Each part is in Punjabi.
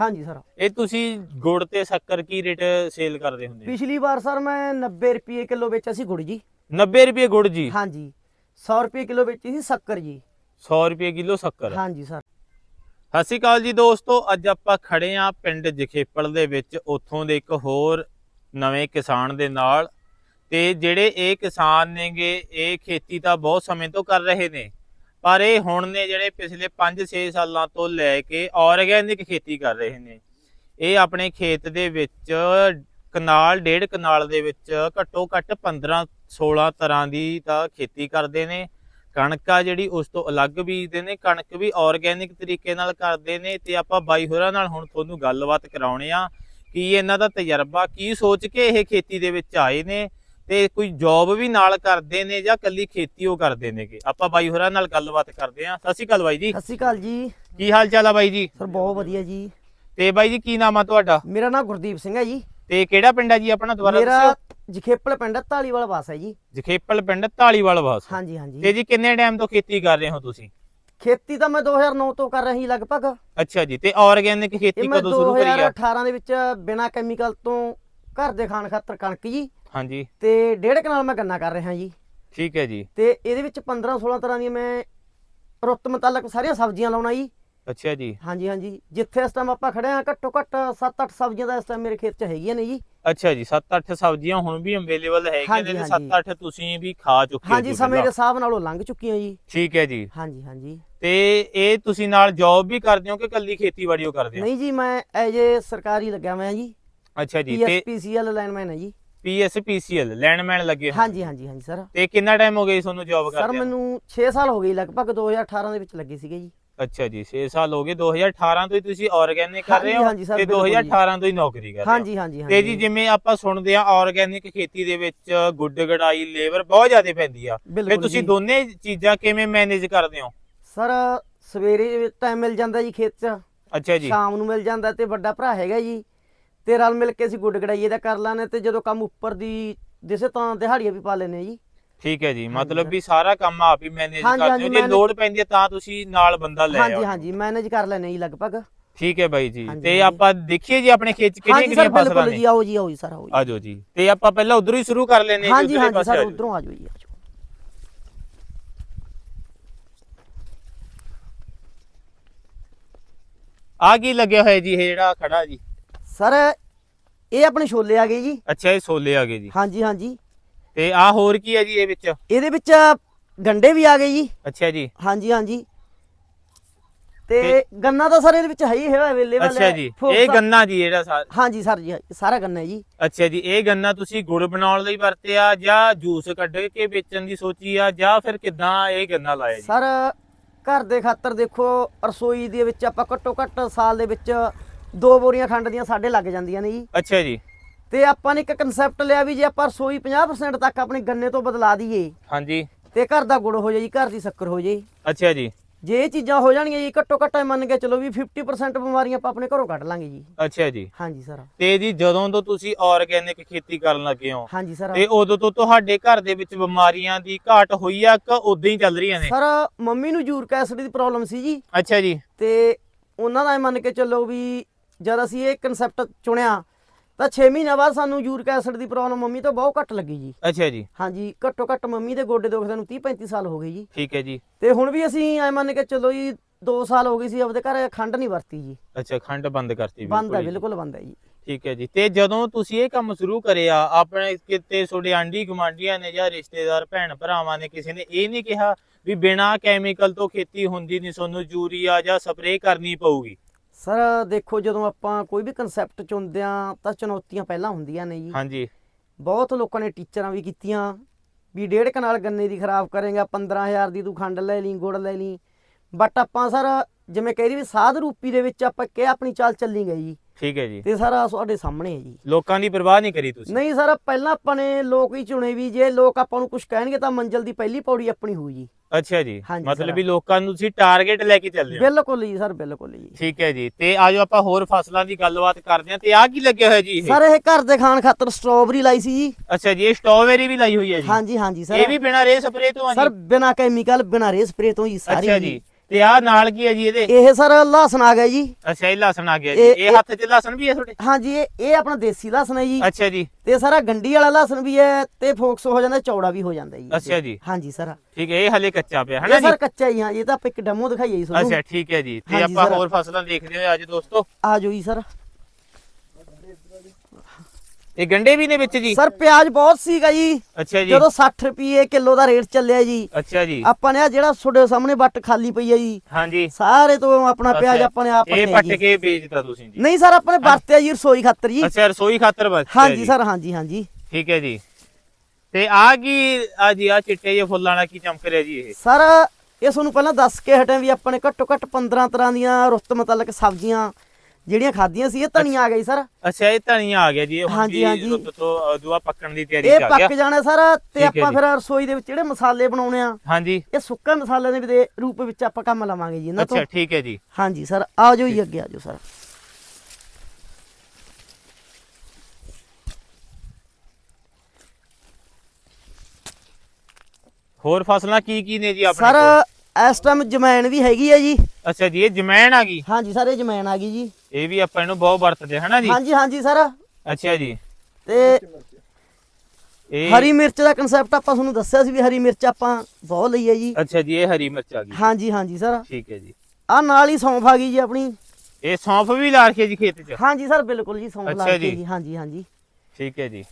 ਹਾਂਜੀ ਸਰ। ਇਹ ਤੁਸੀਂ ਗੁੜ ਤੇ ਸ਼ੱਕਰ ਕੀ ਰੇਟ ਸੇਲ ਕਰਦੇ ਹੁੰਦੇ ਪਿਛਲੀ ਵਾਰ ਸਰ ਮੈਂ 90 ਰੁਪਏ ਕਿਲੋ ਵੇਚਿਆ ਸੀ ਗੁੜ ਜੀ। 90 ਰੁਪਏ ਗੁੜ ਜੀ? ਹਾਂਜੀ। 100 ਰੁਪਏ ਕਿਲੋ ਵੇਚੀ ਸੀ ਸ਼ੱਕਰ ਜੀ। 100 ਰੁਪਏ ਕਿਲੋ ਸ਼ੱਕਰ। ਹਾਂਜੀ ਸਰ। ਸਤਿ ਸ਼੍ਰੀ ਅਕਾਲ ਜੀ ਦੋਸਤੋ ਅੱਜ ਆਪਾਂ ਖੜੇ ਆਂ ਪਿੰਡ ਜਖੇਪਲ ਦੇ ਵਿੱਚ ਉੱਥੋਂ ਦੇ ਇੱਕ ਹੋਰ ਨਵੇਂ ਕਿਸਾਨ ਦੇ ਨਾਲ। ਤੇ ਜਿਹੜੇ ਇਹ ਕਿਸਾਨ ਨੇਗੇ ਇਹ ਖੇਤੀ ਤਾਂ ਬਹੁਤ ਸਮੇਂ ਤੋਂ ਕਰ ਰਹੇ ਨੇ। ਪਰ ਇਹ ਹੁਣ ਨੇ ਜਿਹੜੇ ਪਿਛਲੇ 5-6 ਸਾਲਾਂ ਤੋਂ ਲੈ ਕੇ ਆਰਗੈਨਿਕ ਖੇਤੀ ਕਰ ਰਹੇ ਨੇ। ਇਹ ਆਪਣੇ ਖੇਤ ਦੇ ਵਿੱਚ ਕਨਾਲ, ਡੇਢ ਕਨਾਲ ਦੇ ਵਿੱਚ ਘੱਟੋ ਘੱਟ 15-16 ਤਰ੍ਹਾਂ ਦੀ ਤਾਂ ਖੇਤੀ ਕਰਦੇ ਨੇ। ਕਣਕ ਆ ਜਿਹੜੀ ਉਸ ਤੋਂ ਅਲੱਗ ਬੀਜਦੇ ਨੇ, ਕਣਕ ਵੀ ਆਰਗੈਨਿਕ ਤਰੀਕੇ ਨਾਲ ਕਰਦੇ ਨੇ ਤੇ ਆਪਾਂ ਬਾਈ ਹੋਰਾਂ ਨਾਲ ਹੁਣ ਤੁਹਾਨੂੰ ਗੱਲਬਾਤ ਕਰਾਉਣੇ ਆ ਕੀ ਇਹਨਾਂ ਦਾ ਤਜਰਬਾ ਕੀ ਸੋਚ ਕੇ ਇਹ ਖੇਤੀ ਦੇ ਵਿੱਚ ਆਏ ਨੇ ਤੇ ਕੋਈ ਜੌਬ ਵੀ ਨਾਲ ਕਰਦੇ ਨੇ ਜਾਂ ਕੱਲੀ ਖੇਤੀ ਉਹ ਕਰਦੇ ਨੇਗੇ? ਆਪਾਂ ਬਾਈ ਹੋਰਾਂ ਨਾਲ ਗੱਲਬਾਤ ਕਰਦੇ ਆ ਸਤਿ ਸ਼੍ਰੀ ਅਕਾਲ ਬਾਈ ਜੀ। ਸਤਿ ਸ਼੍ਰੀ ਅਕਾਲ ਜੀ। ਕੀ ਹਾਲ ਚਾਲ ਆ ਬਾਈ ਜੀ? ਸਰ ਬਹੁਤ ਵਧੀਆ ਜੀ। ਤੇ ਬਾਈ ਜੀ ਕੀ ਨਾਮ ਆ ਤੁਹਾਡਾ? ਮੇਰਾ ਨਾਮ ਗੁਰਦੀਪ ਸਿੰਘ ਹੈ ਜੀ। ਤੇ ਕਿਹੜਾ ਪਿੰਡ ਆ ਜੀ ਆਪਣਾ ਦੁਬਾਰਾ ਮੇਰਾ ਦੱਸਿਓ? ਜਖੇਪਲ ਪਿੰਡ ਧਾਲੀਵਾਲ ਵਾਸ ਹੈ ਜੀ। ਜਖੇਪਲ ਪਿੰਡ ਢਾਲੀਵਾਲ ਵਾਸ। ਹਾਂਜੀ ਤੇ ਹਾਂਜੀ ਜੀ ਕਿੰਨੇ ਟਾਈਮ ਤੋਂ ਖੇਤੀ ਕਰ ਰਹੇ ਹੋ ਤੁਸੀਂ? ਖੇਤੀ ਤਾਂ ਮੈਂ 2009 ਤੋਂ ਕਰ ਰਹੀ ਲਗਭਗ। ਅੱਛਾ ਜੀ ਤੇ ਆਰਗੈਨਿਕ ਖੇਤੀ ਕਦੋਂ ਸ਼ੁਰੂ ਕਰੀ ਆ? 2018 ਦੇ ਵਿੱਚ ਬਿਨਾ ਕੈਮੀਕਲ ਤੋਂ ਘਰ ਦੇ ਖਾਣ ਖਾਤਰ ਕਣਕ ਜੀ। ਹਾਂਜੀ। ਤੇ ਡੇਢ ਕਨਾਲ ਮੈਂ ਗੰਨਾ ਕਰ ਰਿਹਾ ਜੀ। ਠੀਕ ਹੈ ਜੀ। ਤੇ ਇਹਦੇ ਵਿੱਚ 15 16 ਤਰ੍ਹਾਂ ਦੀਆਂ ਮੈਂ ਰੁੱਤ ਮੁਤਾਲਕ ਸਾਰੀਆਂ ਸਬਜ਼ੀਆਂ ਲਾਉਣਾ ਜੀ। ਅੱਛਾ ਜੀ। ਹਾਂਜੀ ਹਾਂਜੀ। ਜਿੱਥੇ ਇਸ ਟਾਈਮ ਆਪਾਂ ਖੜੇ ਆ ਘੱਟੋ ਘੱਟ 7-8 ਸਬਜ਼ੀਆਂ ਦਾ ਇਸ ਟਾਈਮ ਮੇਰੇ ਖੇਤ 'ਚ ਹੈਗੀਆਂ ਨੇ ਜੀ। ਅੱਛਾ ਜੀ 7-8 ਸਬਜ਼ੀਆਂ ਹੁਣ ਵੀ ਅਵੇਲੇਬਲ ਹੈਗੀਆਂ ਨੇ ਤੇ ਹਾਂਜੀ। 7-8 ਤੁਸੀਂ ਵੀ ਖਾ ਚੁੱਕੇ ਹੋ ਹਾਂਜੀ ਜੀ ਸਮੇਂ ਦੇ। ਹਿਸਾਬ ਨਾਲੋਂ ਲੰਘ ਚੁੱਕੀਆਂ ਜੀ। ਠੀਕ ਹੈ ਜੀ। ਹਾਂਜੀ ਹਾਂਜੀ। ਤੇ ਇਹ ਤੁਸੀਂ ਨਾਲ ਜੌਬ ਵੀ ਕਰਦੇ ਹੋ ਕਿ ਕੱਲੀ ਖੇਤੀਬਾੜੀ ਉਹ ਕਰਦੇ ਹੋ? ਨਹੀਂ ਜੀ ਮੈਂ ਐਜ ਏ ਸਰਕਾਰੀ ਲੱਗਿਆ ਹੋਇਆ ਜੀ। ਅੱਛਾ ਜੀ ਤੇ ਪੀਐਸਪੀਸੀਐਲ ਲਾਈਨਮੈਨ ਹੈ ਜੀ। ਪੀਐਸਪੀਸੀਐਲ ਲੈਂਡਮੈਨ ਲੱਗੇ ਹੋਏ। ਹਾਂਜੀ ਹਾਂਜੀ ਹਾਂਜੀ ਸਰ। ਤੇ ਕਿੰਨਾ ਟਾਈਮ ਹੋ ਗਿਆ ਜੀ ਤੁਹਾਨੂੰ ਜੌਬ ਸਰ ਕਰਦੇ ਮੈਨੂੰ 6 ਸਾਲ ਹੋ ਗਏ ਲਗਭਗ 2018 ਦੇ ਵਿੱਚ ਲੱਗੇ ਸੀਗੇ ਜੀ। ਅੱਛਾ ਜੀ 6 ਸਾਲ ਹੋ ਗਏ 2018 ਤੋਂ ਹੀ ਤੁਸੀਂ ਆਰਗੈਨਿਕ ਕਰ ਰਹੇ ਹੋ ਸਰ, ਤੇ ਬਿਲਕੁਲ ਜੀ। 2018 ਤੋਂ ਹੀ ਨੌਕਰੀ ਕਰ ਰਹੇ ਹੋ। ਹਾਂਜੀ ਹਾਂਜੀ ਤੇ ਜੀ ਜਿਵੇਂ ਆਪਾਂ ਸੁਣਦੇ ਆ ਆਰਗੈਨਿਕ ਖੇਤੀ ਦੇ ਵਿੱਚ ਗੁੱਡ ਗੜਾਈ ਲੇਬਰ ਬਹੁਤ ਜ਼ਿਆਦਾ ਪੈਂਦੀ ਆ। ਫਿਰ ਤੁਸੀਂ। ਦੋਨੇ ਚੀਜ਼ਾਂ ਕਿਵੇਂ ਮੈਨੇਜ ਕਰਦੇ ਹੋ? ਸਰ ਸਵੇਰੇ ਟਾਈਮ ਮਿਲ ਜਾਂਦਾ ਜੀ ਖੇਤ 'ਚ। ਅੱਛਾ ਜੀ। ਸ਼ਾਮ ਨੂੰ ਮਿਲ ਜਾਂਦਾ ਤੇ ਵੱਡਾ ਭਰਾ ਹੈਗਾ ਜੀ। ਤੇ ਰਲ ਮਿਲ ਕੇ ਅਸੀਂ ਗੁੱਡ ਗੜਾਈਏ ਦਾ ਕਰ ਲਾਨੇ ਤੇ ਜਦੋਂ ਕੰਮ ਉੱਪਰ ਦੀ ਦਿਸੇ ਤਾਂ ਦਿਹਾੜੀਆਂ ਵੀ ਪਾ ਲੈਨੇ ਜੀ। ਠੀਕ ਹੈ ਜੀ ਮਤਲਬ। ਵੀ ਸਾਰਾ ਕੰਮ ਆਪ ਹੀ ਮੈਨੇਜ ਕਰਦੇ ਹੋ। ਜੇ ਲੋਡ ਪੈਂਦੀ ਹੈ ਤਾਂ ਤੁਸੀਂ ਨਾਲ ਬੰਦਾ ਲੈ ਆਓ। ਹਾਂਜੀ ਮੈਨੇਜ ਕਰ ਲੈਨੇ ਜੀ ਲਗਭਗ। ਠੀਕ ਹੈ ਬਾਈ ਜੀ। ਤੇ। ਆਪਾਂ ਦੇਖੀਏ ਜੀ ਆਪਣੇ ਖੇਤ ਚ ਕਿਹੜੀਆਂ ਕਿਹੜੀਆਂ ਫਸਲਾਂ ਨੇ। ਜੀ ਆਓ ਜੀ ਆਓ ਜੀ ਸਰ ਆਓ ਜੀ। ਆਜੋ ਜੀ। ਤੇ ਆਪਾਂ ਪਹਿਲਾਂ ਉਧਰੋਂ ਹੀ ਸ਼ੁਰੂ ਕਰ ਲੈਨੇ ਹਾਂਜੀ ਹਾਂਜੀ ਸਰ ਉਧਰੋਂ ਆ ਜਾਓ ਜੀ ਆ ਜਾਓ ਆ ਕੀ ਲੱਗਿਆ ਹੋਇਆ ਜੀ ਇਹ ਜਿਹੜਾ ਖੜਾ ਜੀ? ਸਰ ਇਹ ਆਪਣੇ ਛੋਲੇ ਆ ਗਏ ਜੀ। ਅੱਛਾ ਇਹ ਸੋਲੇ ਆ ਗਏ ਜੀ। ਹਾਂਜੀ ਹਾਂਜੀ। ਤੇ ਆ ਹੋਰ ਕੀ ਹੈ ਜੀ ਇਹ ਵਿੱਚ? ਇਹਦੇ ਵਿੱਚ ਗੰਡੇ ਵੀ ਆ ਗਏ ਜੀ। ਅੱਛਾ ਜੀ। ਹਾਂਜੀ ਹਾਂਜੀ। ਤੇ ਗੰਨਾ ਤਾਂ ਸਰ ਇਹਦੇ ਵਿੱਚ ਹੈ ਹੀ ਹੈ ਅਵੇਲੇਬਲ ਅੱਛਾ ਜੀ। ਇਹ ਗੰਨਾ ਜੀ ਜਿਹੜਾ ਸਾ- ਹਾਂਜੀ ਸਰ ਜੀ ਸਾਰਾ ਗੰਨਾ ਹੈ ਜੀ। ਅੱਛਾ ਜੀ ਇਹ ਗੰਨਾ ਤੁਸੀਂ ਗੁੜ ਬਣਾਉਣ ਲਈ ਵਰਤਿਆ ਜਾਂ ਜੂਸ ਕੱਢ ਕੇ ਵੇਚਣ ਦੀ ਸੋਚੀ ਆ ਜਾਂ ਫਿਰ ਕਿਦਾਂ ਇਹ ਗੰਨਾ ਲਾਇਆ ਜੀ? ਸਰ ਘਰ ਦੇ ਖਾਤਰ ਦੇਖੋ ਰਸੋਈ ਦੇ ਵਿੱਚ ਆਪਾਂ ਘੱਟੋ ਘੱਟ ਸਾਲ ਦੇ ਵਿੱਚ ਦੋ ਬੋਰੀਆਂ ਖੰਡ ਦੀਆਂ ਸਾਡੇ ਲੱਗ ਜਾਂਦੀਆਂ ਨੇ ਜੀ। ਅੱਛਾ ਜੀ। ਤੇ ਆਪਾਂ ਨੇ ਇੱਕ ਕਨਸੈਪਟ ਲਿਆ ਵੀ ਜੇ ਆਪਾਂ ਰਸੋਈ 50% ਤੱਕ ਆਪਣੇ ਗੰਨੇ ਤੋਂ ਬਦਲਾ ਦਈਏ ਹਾਂਜੀ। ਤੇ ਘਰ ਦਾ ਗੁੜ ਹੋ ਜਾਏ ਜੀ ਘਰ ਦੀ ਸ਼ੱਕਰ ਹੋ ਜਾਏ। ਅੱਛਾ ਜੀ। ਜੇ ਇਹ ਚੀਜ਼ਾਂ ਹੋ ਜਾਣਗੀਆਂ ਜੀ ਘੱਟੋ ਘੱਟ ਮੰਨ ਕੇ ਚਲੋ ਵੀ 50% ਬਿਮਾਰੀਆਂ ਆਪਾਂ ਆਪਣੇ ਘਰੋਂ ਕੱਢ ਲਾਂਗੇ ਜੀ। ਅੱਛਾ ਜੀ। ਹਾਂਜੀ ਸਰ। ਤੇ ਜੀ ਜਦੋਂ ਤੋਂ ਤੁਸੀਂ ਆਰਗੈਨਿਕ ਖੇਤੀ ਕਰਨ ਲੱਗੇ ਹੋ ਹਾਂਜੀ ਸਰ। ਤੇ ਉਦੋਂ ਤੋਂ ਤੁਹਾਡੇ ਘਰ ਦੇ ਵਿੱਚ ਬਿਮਾਰੀਆਂ ਦੀ ਘਾਟ ਹੋਈ ਆ ਕਿ ਉਦਾਂ ਹੀ ਚੱਲ ਰਹੀਆਂ ਨੇ? ਸਰ ਮੰਮੀ ਨੂੰ ਯੂਰਿਕ ਐਸਿਡ ਦੀ ਪ੍ਰੋਬਲਮ ਸੀ ਜੀ। ਅੱਛਾ ਜੀ। ਤੇ ਉਹਨਾਂ ਦਾ ਮੰਨ ਕੇ ਚੱਲੋ ਵੀ ਜਦ ਅਸੀਂ ਇਹ ਕਨਸੈਪਟ ਚੁਣਿਆ ਤਾਂ 6 ਮਹੀਨਿਆਂ ਬਾਅਦ ਸਾਨੂੰ ਯੂਰਿਕ ਐਸਿਡ ਦੀ ਪ੍ਰੋਬਲਮ ਮੰਮੀ ਤੋਂ ਬਹੁਤ ਘੱਟ ਲੱਗੀ ਜੀ। ਅੱਛਾ ਜੀ। ਹਾਂਜੀ ਘੱਟੋ ਘੱਟ ਮੰਮੀ ਦੇ ਗੋਡੇ ਦੁਖਦੇ ਨੂੰ 30 35 ਸਾਲ ਹੋ ਗਏ ਜੀ। ਠੀਕ ਹੈ ਜੀ। ਤੇ ਹੁਣ ਵੀ ਅਸੀਂ ਐ ਮੰਨ ਕੇ ਚੱਲੋ ਜੀ 2 ਸਾਲ ਹੋ ਗਏ ਸੀ ਆਪਦੇ ਘਰ ਖੰਡ ਨਹੀਂ ਵਰਤੀ ਜੀ। ਅੱਛਾ ਖੰਡ ਬੰਦ ਕਰਤੀ ਬੰਦ ਹੈ। ਬਿਲਕੁਲ ਬੰਦ ਹੈ ਜੀ। ਠੀਕ ਹੈ ਜੀ। ਤੇ ਜਦੋਂ ਤੁਸੀਂ ਇਹ ਕੰਮ ਸ਼ੁਰੂ ਕਰਿਆ ਆਪਣੇ ਕਿਤੇ ਤੁਹਾਡੇ ਆਂਢੀ ਗੁਆਂਢੀਆਂ ਨੇ ਜਾਂ ਰਿਸ਼ਤੇਦਾਰ ਭੈਣ ਭਰਾਵਾਂ ਨੇ ਕਿਸੇ ਨੇ ਇਹ ਨਹੀਂ ਕਿਹਾ ਵੀ ਬਿਨਾ ਕੈਮੀਕਲ ਤੋਂ ਖੇਤੀ ਹੁੰਦੀ ਨਹੀਂ ਤੁਹਾਨੂੰ ਯੂਰੀਆ ਜਾਂ ਸਪਰੇਅ ਕਰਨੀ ਪਊਗੀ? ਸਰ ਦੇਖੋ ਜਦੋਂ ਆਪਾਂ ਕੋਈ ਵੀ ਕਨਸੈਪਟ ਚੁਣਦੇ ਆ ਤਾਂ ਚੁਣੌਤੀਆਂ ਪਹਿਲਾਂ ਹੁੰਦੀਆਂ ਨੇ ਜੀ। ਹਾਂਜੀ। ਬਹੁਤ ਲੋਕਾਂ ਨੇ ਟੀਚਰਾਂ ਵੀ ਕੀਤੀਆਂ ਵੀ ਡੇਢ ਕਨਾਲ ਗੰਨੇ ਦੀ ਖਰਾਬ ਕਰੇਗਾ 15000 ਦੀ ਤੂੰ ਖੰਡ ਲੈ ਲਈ ਗੁੜ ਲੈ ਲਈ। ਬਟ ਆਪਾਂ ਸਰ ਜਿਵੇਂ ਕਹਿ ਰਹੀ ਵੀ ਸਾਧ ਰੂਪੀ ਦੇ ਵਿੱਚ ਆਪਾਂ ਕਿ ਆਪਣੀ ਚਾਲ ਚੱਲੀ ਗਈ। ਜੀ ਠੀਕ ਹੈ ਜੀ। ਤੇ ਸਾਰਾ ਤੁਹਾਡੇ ਸਾਹਮਣੇ ਹੈ ਜੀ। ਲੋਕਾਂ ਦੀ ਪਰਵਾਹ ਨਹੀਂ ਕਰੀ ਤੁਸੀਂ। ਨਹੀਂ ਸਰ ਪਹਿਲਾਂ ਆਪਾਂ ਨੇ ਲੋਕ ਹੀ ਚੁਣੇ ਵੀ ਜੇ ਲੋਕ ਆਪਾਂ ਨੂੰ ਕੁਝ ਕਹਿਣਗੇ ਤਾਂ ਮੰਜ਼ਲ ਦੀ ਪਹਿਲੀ ਪੌੜੀ ਆਪਣੀ ਹੋਊ ਜੀ। ਅੱਛਾ ਜੀ। ਮਤਲਬ। ਵੀ ਲੋਕਾਂ ਨੂੰ ਤੁਸੀਂ ਟਾਰਗੇਟ ਲੈ ਕੇ ਚੱਲਦੇ ਹੋ। ਬਿਲਕੁਲ ਜੀ ਸਰ ਬਿਲਕੁਲ ਜੀ। ਠੀਕ ਹੈ ਜੀ। ਤੇ ਆਜੋ ਆਪਾਂ ਹੋਰ ਫਸਲਾਂ ਦੀ ਗੱਲਬਾਤ ਕਰਦੇ ਹਾਂ। ਤੇ ਆਹ ਕੀ ਲੱਗਿਆ ਹੋਇਆ ਜੀ ਇਹ? ਸਰ ਇਹ ਘਰ ਦੇ ਖਾਣ ਖਾਤਰ ਸਟ੍ਰਾਬੇਰੀ ਲਾਈ ਸੀ ਜੀ। ਅੱਛਾ ਜੀ ਇਹ ਸਟ੍ਰਾਬੇਰੀ ਵੀ ਲਾਈ ਹੋਈ ਹੈ ਜੀ। ਹਾਂਜੀ ਹਾਂਜੀ ਸਰ। ਇਹ ਵੀ ਬਿਨਾਂ ਰੇ ਸਪਰੇਅ ਤੋਂ ਆ ਸਰ ਬਿਨਾ ਕੈਮੀਕਲ ਬਿਨਾ ਰੇ ਸਪਰੇ ਤੋਂ ਜੀ ਸਾਰੀ ਅੱਛਾ ਜੀ। ਤੇ ਆ ਨਾਲ ਕੀ ਹੈ ਜੀ ਇਹਦੇ? ਇਹ ਸਰ ਲਸਣ ਆ ਗਿਆ ਜੀ। ਅੱਛਾ ਇਹ ਲਸਣ ਆ ਗਿਆ ਜੀ। ਇਹ- ਇਹ ਹੱਥ 'ਚ ਲਸਣ ਵੀ ਹੈ ਤੁਹਾਡੇ? ਹਾਂਜੀ ਇਹ ਇਹ ਆਪਣਾ ਦੇਸੀ ਲਸਣ ਹੈ ਜੀ। ਅੱਛਾ ਜੀ। ਤੇ ਸਾਰਾ ਗੰਡੀ ਵਾਲਾ ਲਸਣ ਵੀ ਹੈ ਤੇ ਫੋਕਸ ਹੋ ਜਾਂਦਾ ਚੌੜਾ ਵੀ ਹੋ ਜਾਂਦਾ ਜੀ। ਅੱਛਾ ਜੀ। ਹਾਂਜੀ ਸਰ। ਠੀਕ ਹੈ ਇਹ ਹਲੇ ਕੱਚਾ ਪਿਆ ਹੈ ਨਾ ਇਹ ਜੀ? ਸਰ ਕੱਚਾ ਹੀ ਹਾਂ ਇਹ ਤਾਂ ਆਪਾਂ ਇੱਕ ਡੈਮੋ ਦਿਖਾਈਏ ਜੀ ਤੁਹਾਨੂੰ। ਅੱਛਾ ਠੀਕ ਹੈ ਜੀ। ਤੇ ਹਾਂਜੀ ਆਪਾਂ ਸਰ। ਹੋਰ ਫਸਲਾਂ ਦੇਖਦੇ ਹਾਂ ਅੱਜ ਦੋਸਤੋ। ਆ ਜਾਓ ਜੀ ਸਰ। ਇਹ ਗੰਡੇ ਵੀ ਨੇ ਵਿੱਚ ਜੀ? ਸਰ ਪਿਆਜ਼ ਬਹੁਤ ਸੀਗਾ ਜੀ। ਅੱਛਾ ਜੀ। ਜਦੋਂ 60 ਰੁਪਏ ਕਿਲੋ ਦਾ ਰੇਟ ਚੱਲਿਆ ਜੀ। ਅੱਛਾ ਜੀ। ਆਪਾਂ ਨੇ ਆ ਜਿਹੜਾ ਤੁਹਾਡੇ ਸਾਹਮਣੇ ਬੱਟ ਖਾਲੀ ਪਈ ਹੈ ਜੀ। ਹਾਂਜੀ। ਸਾਰੇ ਤੋਂ ਆਪਣਾ ਪਿਆਜ਼ ਆਪਾਂ ਨੇ ਆਪ ਇਹ ਪੱਟ ਕੇ ਵੇਚਤਾ ਤੁਸੀਂ ਜੀ। ਨਹੀਂ ਸਰ ਆਪਾਂ ਨੇ ਵਰਤਿਆ ਜੀ ਰਸੋਈ ਖਾਤਰ ਜੀ। ਅੱਛਾ ਰਸੋਈ ਖਾਤਰ ਬਸ ਹਾਂਜੀ ਸਰ ਹਾਂਜੀ ਹਾਂਜੀ। ਠੀਕ ਹੈ ਜੀ। ਤੇ ਆ ਕੀ ਆ ਜੀ ਆ ਚਿੱਟੇ ਜਿਹੇ ਫੁੱਲਾਂ ਨਾਲ ਕੀ ਚਮਕ ਰਿਹਾ ਜੀ ਇਹ? ਸਰ ਇਹ ਤੁਹਾਨੂੰ ਪਹਿਲਾਂ ਦੱਸ ਕੇ ਹਟਿਆ ਵੀ ਆਪਾਂ ਨੇ ਘੱਟੋ ਘੱਟ 15 ਤਰ੍ਹਾਂ ਦੀਆਂ ਰੁੱਤ ਮੁਤਲਕ ਸਬਜ਼ੀਆਂ ਜਿਹੜੀਆਂ ਖਾਧੀਆਂ ਸੀ ਇਹ ਧਨੀਆ ਆ ਗਈ ਸਰ। ਅੱਛਾ ਇਹ ਧਨੀਆ ਆ ਗਿਆ ਜੀ ਇਹ ਹੁਣ ਹਾਂਜੀ, ਵੀ ਹਾਂਜੀ। ਤੋਂ ਦੁਆ ਪੱਕਣ ਦੀ ਤਿਆਰੀ ਇਹ ਗਿਆ ਪੱਕ ਜਾਣਾ ਸਰ ਤੇ ਹੈ ਆਪਾਂ ਜੀ। ਫਿਰ ਰਸੋਈ ਦੇ ਵਿੱਚ ਜਿਹੜੇ ਮਸਾਲੇ ਬਣਾਉਣੇ ਆ ਹਾਂਜੀ। ਇਹ ਸੁੱਕਾ ਮਸਾਲੇ ਦੇ ਵੀ ਦੇ ਰੂਪ ਵਿੱਚ ਆਪਾਂ ਕੰਮ ਲਵਾਂਗੇ ਜੀ ਇਹਨਾਂ ਤੋਂ। ਅੱਛਾ ਠੀਕ ਹੈ ਜੀ। ਹਾਂਜੀ ਸਰ ਆ ਜਾਓ ਜੀ ਅੱਗੇ ਆ ਜਾਓ ਸਰ। ਹੋਰ ਫਸਲਾਂ ਕੀ ਕੀ ਨੇ ਜੀ ਆਪਣੇ ਸਰ ਕੋਲ? ਇਸ ਟਾਈਮ ਜਮੈਨ ਵੀ ਹੈਗੀ ਹੈ ਜੀ। ਅੱਛਾ ਜੀ ਇਹ ਜਮੈਣ ਆ ਗਈ? ਹਾਂਜੀ ਸਰ ਇਹ ਜਮੈਨ ਆ ਗਈ ਜੀ। ਇਹ ਵੀ ਆਪਾਂ ਇਹਨੂੰ ਬਹੁਤ ਵਰਤਦੇ ਹਨਾ ਜੀ? ਹਾਂਜੀ ਹਾਂਜੀ ਸਰ। ਅੱਛਾ ਜੀ। ਤੇ ਇਹ ਹਰੀ ਮਿਰਚ ਦਾ ਕਨਸੈਪਟ ਆਪਾਂ ਤੁਹਾਨੂੰ ਦੱਸਿਆ ਸੀ ਵੀ ਹਰੀ ਮਿਰਚ ਆਪਾਂ ਬਹੁਤ ਲਈ ਹੈ ਜੀ। ਅੱਛਾ ਜੀ ਇਹ ਹਰੀ ਮਿਰਚ ਆ ਗਈ। ਹਾਂਜੀ ਹਾਂਜੀ ਸਰ। ਠੀਕ ਹੈ ਜੀ। ਆ ਨਾਲ ਹੀ ਸੌਂਫ ਆ ਗਈ ਜੀ ਆਪਣੀ। ਇਹ ਸੌਂਫ ਵੀ ਲਾ ਰੱਖੀ ਹੈ ਜੀ ਖੇਤ 'ਚ? ਹਾਂਜੀ ਸਰ ਬਿਲਕੁਲ ਜੀ ਸੌਂਫ ਲਾ ਅੱਛਾ। ਜੀ ਹਾਂਜੀ ਹਾਂਜੀ। ਠੀਕ ਹੈ ਜੀ।